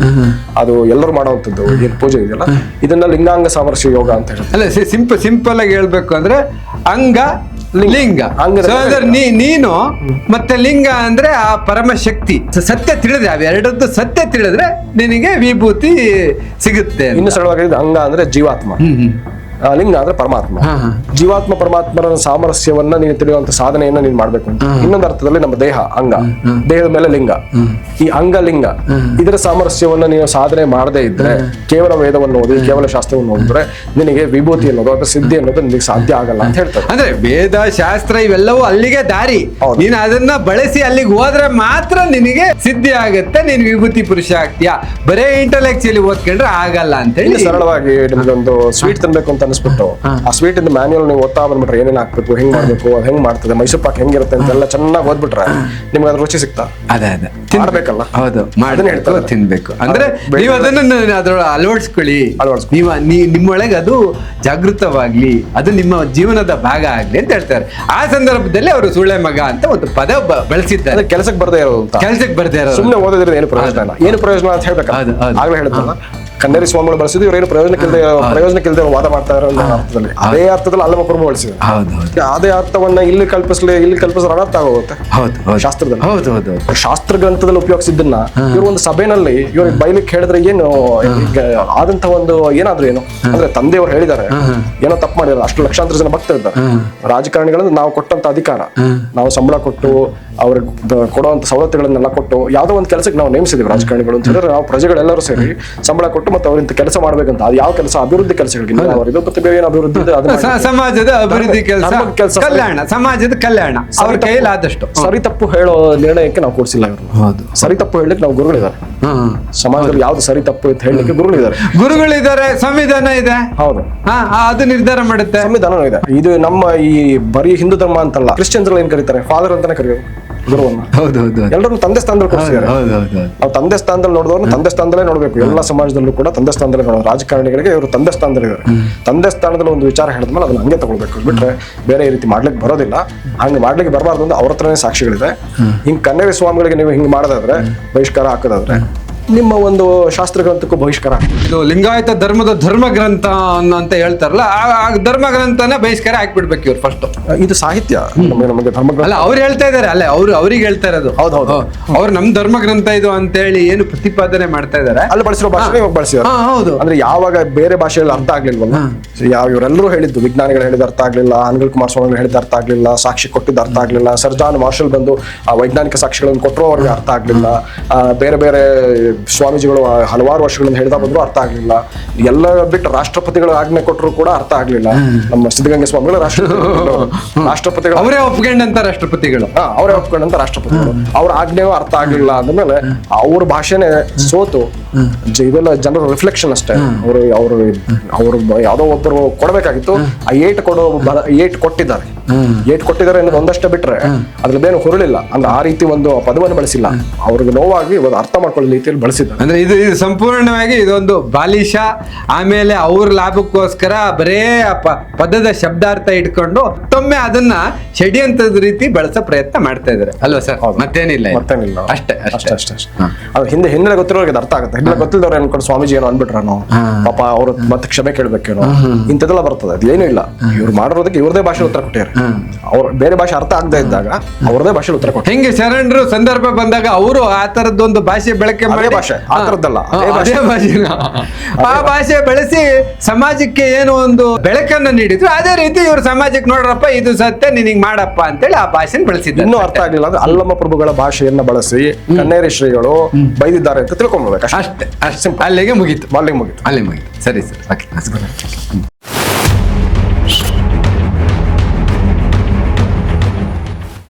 ಅದು ಎಲ್ಲರೂ ಮಾಡುವಂಥದ್ದು ಏನು ಪೂಜೆ ಇದೆಯಲ್ಲ. ಇದನ್ನ ಲಿಂಗಾಂಗ ಸಾಮರಸ್ಯ ಯೋಗ ಅಂತ ಹೇಳ್ತಾರೆ. ಸಿಂಪಲ್ ಸಿಂಪಲ್ ಆಗಿ ಹೇಳ್ಬೇಕು ಅಂದ್ರೆ ಅಂಗ ಲಿಂಗ ಲಿಂಗ. ನೀನು ಮತ್ತೆ ಲಿಂಗ ಅಂದ್ರೆ ಆ ಪರಮಶಕ್ತಿ ಸತ್ಯ ತಿಳಿದ್ರೆ ಅವೆರಡದ್ದು ಸತ್ಯ ತಿಳಿದ್ರೆ ನಿನಗೆ ವಿಭೂತಿ ಸಿಗುತ್ತೆ. ಇನ್ನು ಸರಳವಾಗಿ ಅಂಗ ಅಂದ್ರೆ ಜೀವಾತ್ಮ. ಲಿಂಗ ಅಂದ್ರೆ ಪರಮಾತ್ಮ. ಜೀವಾತ್ಮ ಪರಮಾತ್ಮರ ಸಾಮರಸ್ಯವನ್ನ ನೀನು ತಿಳಿಯುವಂತ ಸಾಧನೆಯನ್ನ ನೀನು ಮಾಡ್ಬೇಕು ಅಂತ ಇನ್ನೊಂದು ಅರ್ಥದಲ್ಲಿ ನಮ್ಮ ದೇಹ ಅಂಗ. ದೇಹದ ಮೇಲೆ ಲಿಂಗ. ಈ ಅಂಗ ಲಿಂಗ. ಇದರ ಸಾಮರಸ್ಯವನ್ನ ನೀನು ಸಾಧನೆ ಮಾಡದೇ ಇದ್ರೆ ಕೇವಲ ವೇದವನ್ನು ಓದಿ ಕೇವಲ ಶಾಸ್ತ್ರವನ್ನು ಓದಿದ್ರೆ ನಿನಗೆ ವಿಭೂತಿ ಅನ್ನೋದು ಅಥವಾ ಸಿದ್ಧಿ ಅನ್ನೋದು ನಿನಗೆ ಸಾಧ್ಯ ಆಗಲ್ಲ ಅಂತ ಹೇಳ್ತಾರೆ. ಅಂದ್ರೆ ವೇದ ಶಾಸ್ತ್ರ ಇವೆಲ್ಲವೂ ಅಲ್ಲಿಗೆ ದಾರಿ. ನೀನು ಅದನ್ನ ಬಳಸಿ ಅಲ್ಲಿಗೆ ಹೋದ್ರೆ ಮಾತ್ರ ನಿನಗೆ ಸಿದ್ಧಿ ಆಗುತ್ತೆ ನೀನು ವಿಭೂತಿ ಪುರುಷ ಆಗ್ತೀಯಾ. ಬರೇ ಇಂಟೆಲೆಕ್ಚುಲಿ ಓದ್ಕೊಂಡ್ರೆ ಆಗಲ್ಲ ಅಂತ ಹೇಳಿ. ಸರಳವಾಗಿ ನಿಮ್ಗೆ ಒಂದು ಸ್ವೀಟ್ ತಿನ್ಬೇಕು ಅಂತ ಅನಿಸ್ಬಿಟ್ಟು ಆ ಸ್ವೀಟ್ ಇಂದ ಮ್ಯಾನ್ಯಲ್ ನೀವು ಓದ್ತಾ ಬಂದ್ಬಿಟ್ರೆ ಏನೇನ್ ಹಾಕ್ಬೇಕು ಹೆಂಗ್ ಮಾಡ್ಬೇಕು ಅದು ಹೆಂಗ್ ಮಾಡ್ತದೆ ಮೈಸೂರು ಪಾಕ್ ಹೆಂಗಿರುತ್ತೆ ಅಂತೆಲ್ಲ ಚೆನ್ನಾಗಿ ಓದ್ಬಿಟ್ರೆ ನಿಮ್ಗೆ ಅದ್ರ ರುಚಿ ಸಿಗ್ತಾ? ಅದೇ ಅದೇ. ತಿನ್ಬೇಕಲ್ಲ ಹೌದು ಅದನ್ನ ಹೇಳ್ತಾರೆ. ತಿನ್ಬೇಕು. ಅಂದ್ರೆ ಅದು ನೀವು ಅದನ್ನ ಅದ್ರೊಳಗೆ ಅಳವಡಿಸ್ಕೊಳ್ಳಿ. ಅಳವಡಿಸ್ ನೀವು ನಿಮ್ಮೊಳಗೆ ಅದು ಜಾಗೃತವಾಗ್ಲಿ ಅದು ನಿಮ್ಮ ಜೀವನದ ಭಾಗ ಆಗ್ಲಿ ಅಂತ ಹೇಳ್ತಾರೆ. ಆ ಸಂದರ್ಭದಲ್ಲಿ ಅವರು ಸುಳ್ಳೆ ಮಗ ಅಂತ ಒಂದು ಪದ ಬಳಸಿದ್ದಾರೆ. ಕೆಲಸಕ್ಕೆ ಬರ್ದೇ ಇರೋದು ಕೆಲಸಕ್ಕೆ ಬರ್ದೇ ಇರೋದು ಸುಮ್ಮನೆ ಓದಿದ್ರೆ ಏನು ಪ್ರಯೋಜನ ಏನು ಪ್ರಯೋಜನ ಅಂತ ಹೇಳ್ಬೇಕು. ಆಗ್ಲೇ ಕನ್ನೇರಿ ಸ್ವಾಮಿಗಳು ಬಳಸಿದ್ರು ಇವರೇನು ಪ್ರಯೋಜನಕ್ಕಿಲ್ಲದೆ ಪ್ರಯೋಜನಕ್ಕಿಲ್ಲದೆ ವಾದ ಮಾಡ್ತಾ ಇರೋ ಅನ್ನೋ ಅರ್ಥದಲ್ಲಿ. ಅದೇ ಅರ್ಥದಲ್ಲಿ ಅಲ್ಲಮ ಪ್ರಭು ಬಳಸಿದ್ರು ಅದೇ ಅರ್ಥವನ್ನ ಇಲ್ಲಿ ಕಲ್ಪಿಸಲಿ ಇಲ್ಲಿ ಕಲ್ಪಿಸಿದ್ರೆ ಅನರ್ಥ ಆಗೋಗುತ್ತೆ. ಶಾಸ್ತ್ರದಲ್ಲಿ. ಹೌದು ಹೌದು ಹೌದು. ಶಾಸ್ತ್ರ ಗ್ರಂಥದಲ್ಲಿ ಉಪಯೋಗಿಸಿದ್ದನ್ನ ಇವರು ಒಂದು ಸಭೆನಲ್ಲಿ ಇವ್ರಿಗೆ ಬೈಲಿಕ್ಕೆ ಹೇಳಿದ್ರೆ ಏನು ಆದಂತ ಒಂದು ಏನಾದ್ರು ಏನು? ಅಂದ್ರೆ ತಂದೆಯವರು ಹೇಳಿದ್ದಾರೆ. ಏನೋ ತಪ್ಪು ಮಾಡಿದಾರೆ ಅಷ್ಟು ಲಕ್ಷಾಂತರ ಜನ ಭಕ್ತರು ಇದ್ದಾರೆ. ರಾಜಕಾರಣಿಗಳನ್ನ ನಾವು ಕೊಟ್ಟಂತ ಅಧಿಕಾರ. ನಾವು ಸಂಬಳ ಕೊಟ್ಟು ಅವ್ರಿಗೆ ಕೊಡುವಂತ ಸವಲತ್ತುಗಳನ್ನೆಲ್ಲ ಕೊಟ್ಟು ಯಾವ್ದೋ ಒಂದು ಕೆಲಸಕ್ಕೆ ನಾವು ನೇಮಿಸಿದೀವಿ ರಾಜಕಾರಣಿಗಳು ಅಂತ ಹೇಳಿದ್ರೆ ನಾವು ಪ್ರಜೆಗಳೆಲ್ಲರೂ ಸೇರಿ ಸಂಬಳ ಕೊಟ್ಟು ಮತ್ತೆ ಅವರಿಂದ ಕೆಲಸ ಮಾಡ್ಬೇಕಂತ ಅದು ಯಾವ ಕೆಲಸ? ಅಭಿವೃದ್ಧಿ ಕೆಲಸಗಳಿಗೆ ಅವರಿದು ಬೇರೆ ಏನು ಅಭಿವೃದ್ಧಿ ಸಮಾಜದ ಅಭಿವೃದ್ಧಿ ಕೆಲಸ ಕಲ್ಯಾಣ ಸಮಾಜದ ಕಲ್ಯಾಣ ಅವ್ರ ಕೈಯಲ್ಲಿ ಆದಷ್ಟು. ಸರಿ ತಪ್ಪು ಹೇಳೋ ನಿರ್ಣಯಕ್ಕೆ ನಾವು ಕೊಡಿಸಿಲ್ಲ ಇವರು ಹೌದು. ಸರಿ ತಪ್ಪು ಹೇಳಲಿಕ್ಕೆ ನಾವು ಗುರುಗಳಿದ್ದಾರೆ. ಸಮಾಜದಲ್ಲಿ ಯಾವ್ದು ಸರಿ ತಪ್ಪು ಅಂತ ಹೇಳಲಿಕ್ಕೆ ಗುರುಗಳಿದ್ದಾರೆ. ಗುರುಗಳಿದ್ದಾರೆ ಸಂವಿಧಾನ ಇದೆ. ಹೌದು. ಅದು ನಿರ್ಧಾರ ಮಾಡುತ್ತೆ. ಸಂವಿಧಾನ ಇದೆ. ಇದು ನಮ್ಮ ಈ ಬರೀ ಹಿಂದೂ ಧರ್ಮ ಅಂತಲ್ಲ ಕ್ರಿಶ್ಚಿಯನ್ಸ್ ಏನ್ ಕರೀತಾರೆ? ಫಾದರ್ ಅಂತಾನೆ ಕರೆಯೋದು. ಗುರುವನ್ನ. ಹೌದು ಹೌದು ಎಲ್ಲರೂ ತಂದೆ ಸ್ಥಾನದಲ್ಲಿ ಕೊಡ್ತಿದ್ದಾರೆ ಹೌದು ಹೌದು ನಾವು ತಂದೆ ಸ್ಥಾನದಲ್ಲಿ ನೋಡಿದವ್ರನ್ನ ತಂದೆ ಸ್ಥಾನದಲ್ಲೇ ನೋಡ್ಬೇಕು. ಎಲ್ಲ ಸಮಾಜದಲ್ಲೂ ಕೂಡ ತಂದೆ ಸ್ಥಾನದಲ್ಲಿ ನೋಡೋದು ರಾಜಕಾರಣಿಗಳಿಗೆ ಇವರು ತಂದೆ ಸ್ಥಾನದಲ್ಲಿ ಇದ್ದಾರೆ. ತಂದೆ ಸ್ಥಾನದಲ್ಲಿ ಒಂದು ವಿಚಾರ ಹೇಳಿದ್ಮೇಲೆ ಅದನ್ನ ಹಂಗೆ ತಗೊಳ್ಬೇಕು. ಬಿಟ್ರೆ ಬೇರೆ ಈ ರೀತಿ ಮಾಡ್ಲಿಕ್ಕೆ ಬರೋದಿಲ್ಲ. ಹಂಗೆ ಮಾಡ್ಲಿಕ್ಕೆ ಬರಬಾರ್ದು ಅಂದ್ರೆ ಅವ್ರ ಹತ್ರನೇ ಸಾಕ್ಷಿಗಳಿದೆ. ಹಿಂಗ್ ಕನ್ನೇರಿ ಸ್ವಾಮಿಗಳಿಗೆ ನೀವು ಹಿಂಗ್ ಮಾಡೋದಾದ್ರೆ ಬಹಿಷ್ಕಾರ ಹಾಕೋದಾದ್ರೆ ನಿಮ್ಮ ಒಂದು ಶಾಸ್ತ್ರ ಗ್ರಂಥಕ್ಕೂ ಬಹಿಷ್ಕಾರ. ಇದು ಲಿಂಗಾಯತ ಧರ್ಮದ ಧರ್ಮ ಗ್ರಂಥ ಅನ್ನೋ ಅಂತ ಹೇಳ್ತಾರಲ್ಲ ಆ- ಧರ್ಮ ಗ್ರಂಥನ ಬಹಿಷ್ಕಾರ ಹಾಕ್ಬಿಡ್ಬೇಕು ಇವ್ರು ಫಸ್ಟ್ ಇದು ಸಾಹಿತ್ಯ. ನಮಗೆ ನಮಗೆ ಧರ್ಮ ಅಲ್ಲ ಅವ್ರು ಹೇಳ್ತಾ ಇದಾರೆ ಅಲ್ಲೇ ಅವ್ರು ಅವ್ರಿಗೆ ಹೇಳ್ತಾ ಇರೋದು. ಹೌದು, ಹೌದು. ಅವ್ರು ನಮ್ ಧರ್ಮ ಗ್ರಂಥ ಇದು ಅಂತ ಹೇಳಿ ಏನು ಪ್ರತಿಪಾದನೆ ಮಾಡ್ತಾ ಇದಾರೆ? ಅಲ್ಲಿ ಬಳಸಿರೋ ಭಾಷೆ ಇವಾಗ ಹಾ, ಹೌದು. ಅಂದ್ರೆ ಯಾವಾಗ ಬೇರೆ ಭಾಷೆಯಲ್ಲಿ ಅರ್ಥ ಆಗ್ಲಿಲ್ವಲ್ಲ? ಯಾವ ಇವರೆಲ್ಲರೂ ಹೇಳಿದ್ದು ವಿಜ್ಞಾನಿಗಳು ಹೇಳಿದ ಅರ್ಥ ಆಗ್ಲಿಲ್ಲ ಅನಿಲ್ ಕುಮಾರ್ ಸ್ವಾಮಿ ಹೇಳಿದ ಅರ್ಥ ಆಗ್ಲಿಲ್ಲ ಸಾಕ್ಷಿ ಕೊಟ್ಟಿದ್ದ ಅರ್ಥ ಆಗ್ಲಿಲ್ಲ ಸರ್ಜಾನ್ ಮಾರ್ಷಲ್ ಬಂದು ಆ ವೈಜ್ಞಾನಿಕ ಸಾಕ್ಷಿಗಳನ್ನು ಕೊಟ್ಟರು ಅವ್ರಿಗೆ ಅರ್ಥ ಆಗ್ಲಿಲ್ಲ. ಆ, ಬೇರೆ ಬೇರೆ ಸ್ವಾಮೀಜಿಗಳು ಹಲವಾರು ವರ್ಷಗಳಿಂದ ಹೇಳ್ತಾ ಬಂದ್ರು ಅರ್ಥ ಆಗ್ಲಿಲ್ಲ. ಎಲ್ಲ ಬಿಟ್ಟು ರಾಷ್ಟ್ರಪತಿಗಳು ಆಜ್ಞೆ ಕೊಟ್ಟರು ಕೂಡ ಅರ್ಥ ಆಗ್ಲಿಲ್ಲ. ನಮ್ಮ ಸಿದ್ಧಗಂಗೆ ಸ್ವಾಮಿಗಳು ರಾಷ್ಟ್ರಪತಿಗಳು ರಾಷ್ಟ್ರಪತಿಗಳು ಅವರೇ ಒಪ್ಕೊಂಡಂತ ರಾಷ್ಟ್ರಪತಿಗಳು. ಹಾ, ಅವರೇ ಒಪ್ಕೊಂಡಂತ ರಾಷ್ಟ್ರಪತಿಗಳು. ಅವ್ರ ಆಜ್ಞೆಯೂ ಅರ್ಥ ಆಗ್ಲಿಲ್ಲ ಅಂದ್ಮೇಲೆ ಅವ್ರ ಭಾಷೆನೆ ಸೋತು. ಇದೆಲ್ಲ ಜನರ ರಿಫ್ಲೆಕ್ಷನ್ ಅಷ್ಟೇ. ಅವರು ಅವರು ಅವರು ಯಾವ್ದೋ ಒಬ್ಬರು ಕೊಡಬೇಕಾಗಿತ್ತು ಆ ಏಟ್ ಕೊಡೋ ಏಟ್ ಕೊಟ್ಟಿದ್ದಾರೆ. ಏಟ್ ಕೊಟ್ಟಿದ್ದಾರೆ ಅನ್ನೋದು ಒಂದಷ್ಟೇ ಬಿಟ್ರೆ ಅದ್ರದ್ದೇನು ಹುರುಳಿಲ್ಲ. ಅಂದ್ರೆ ಆ ರೀತಿ ಒಂದು ಪದವನ್ನು ಬಳಸಿಲ್ಲ. ಅವ್ರಿಗೆ ನೋವಾಗಿ ಇವಾಗ ಅರ್ಥ ಮಾಡ್ಕೊಳ್ಳೋ ರೀತಿಯಲ್ಲಿ ಬಳಸಿದ್ದಾರೆ. ಅಂದ್ರೆ ಇದು ಇದು ಸಂಪೂರ್ಣವಾಗಿ ಇದೊಂದು ಬಾಲಿಶ ಆಮೇಲೆ ಅವ್ರ ಲಾಭಕ್ಕೋಸ್ಕರ ಬರೇ ಪದದ ಶಬ್ದಾರ್ಥ ಇಟ್ಕೊಂಡು ಮತ್ತೊಮ್ಮೆ ಅದನ್ನ ಷಡ್ಯಂತ್ರದ ರೀತಿ ಬಳಸೋ ಪ್ರಯತ್ನ ಮಾಡ್ತಾ ಇದಾರೆ ಅಲ್ವಾ ಸರ್. ಮತ್ತೇನಿಲ್ಲ. ಮತ್ತೇನಿಲ್ಲ. ಅಷ್ಟೇ ಅಷ್ಟೇ. ಅಷ್ಟೇ ಅಷ್ಟೇ ಅದು ಹಿಂದೆ ಹಿಂದೆ ಗೊತ್ತಿರೋರಿಗೆ ಅರ್ಥ ಆಗುತ್ತೆ. ಹಿಂದೆ ಗೊತ್ತಿಲ್ಲದವ್ರು ಅನ್ಕೊಂಡು ಸ್ವಾಮೀಜಿ ಏನೋ ಅನ್ಬಿಟ್ರೇನೋ? ಪಾಪ ಅವ್ರ ಮತ್ತೆ ಕ್ಷಮೆ ಕೇಳ್ಬೇಕೇನೋ ಇಂಥದ್ದೆಲ್ಲ ಬರ್ತದೆ. ಅದೇನೂ ಇಲ್ಲ. ಇವ್ರು ಮಾಡಿರೋದಕ್ಕೆ ಇವ್ರದೇ ಭಾಷೆ ಉತ್ತರ ಕೊಟ್ಟಿದ್ದಾರೆ. ಅವ್ರು ಬೇರೆ ಭಾಷೆ ಅರ್ಥ ಆಗದೆ ಇದ್ದಾಗ ಅವ್ರದೇ ಭಾಷೆ ಉತ್ತರ ಕೊಟ್ಟು ಹೆಂಗೆ ಶರಣರು ಸಂದರ್ಭ ಬಂದಾಗ ಅವರು ಆ ತರದ್ದೊಂದು ಭಾಷೆ ಬೆಳಕೆ ಮಾಡಿ ಭಾಷೆ, ಆ ತರದ್ದಲ್ಲ ಅದೇ ಅದೇ ಭಾಷೆನ? ಆ ಭಾಷೆ. ಬೆಳೆಸಿ ಸಮಾಜಕ್ಕೆ ಏನು ಒಂದು ಬೆಳಕನ್ನು ನೀಡಿದ್ರು. ಅದೇ ರೀತಿ ಇವರು ಸಮಾಜಕ್ಕೆ ನೋಡ್ರಪ್ಪ ಇದು ಸತ್ಯ ನಿನಗೆ ಮಾಡಪ್ಪ ಅಂತೇಳಿ ಆ ಭಾಷೆನ ಬೆಳೆಸಿದ್ರು ಇನ್ನೂ ಅರ್ಥ ಆಗಲಿಲ್ಲ ಅಂದ್ರೆ ಅಲ್ಲಮ್ಮ ಪ್ರಭುಗಳ ಭಾಷೆಯನ್ನ ಬಳಸಿ ಕನ್ನೇರಿ ಶ್ರೀಗಳು ಬೈದಿದ್ದಾರೆ ಅಂತ ತಿಳ್ಕೊಂಡ್ಬೇಕು ಅಷ್ಟೇ. ಅಷ್ಟೇ ಅಲ್ಲಿಗೆ ಮುಗೀತು. ಅಲ್ಲಿಗೆ ಮುಗಿತು. ಅಲ್ಲಿ ಮುಗೀತು. ಸರಿ ಸರ್. ಓಕೆ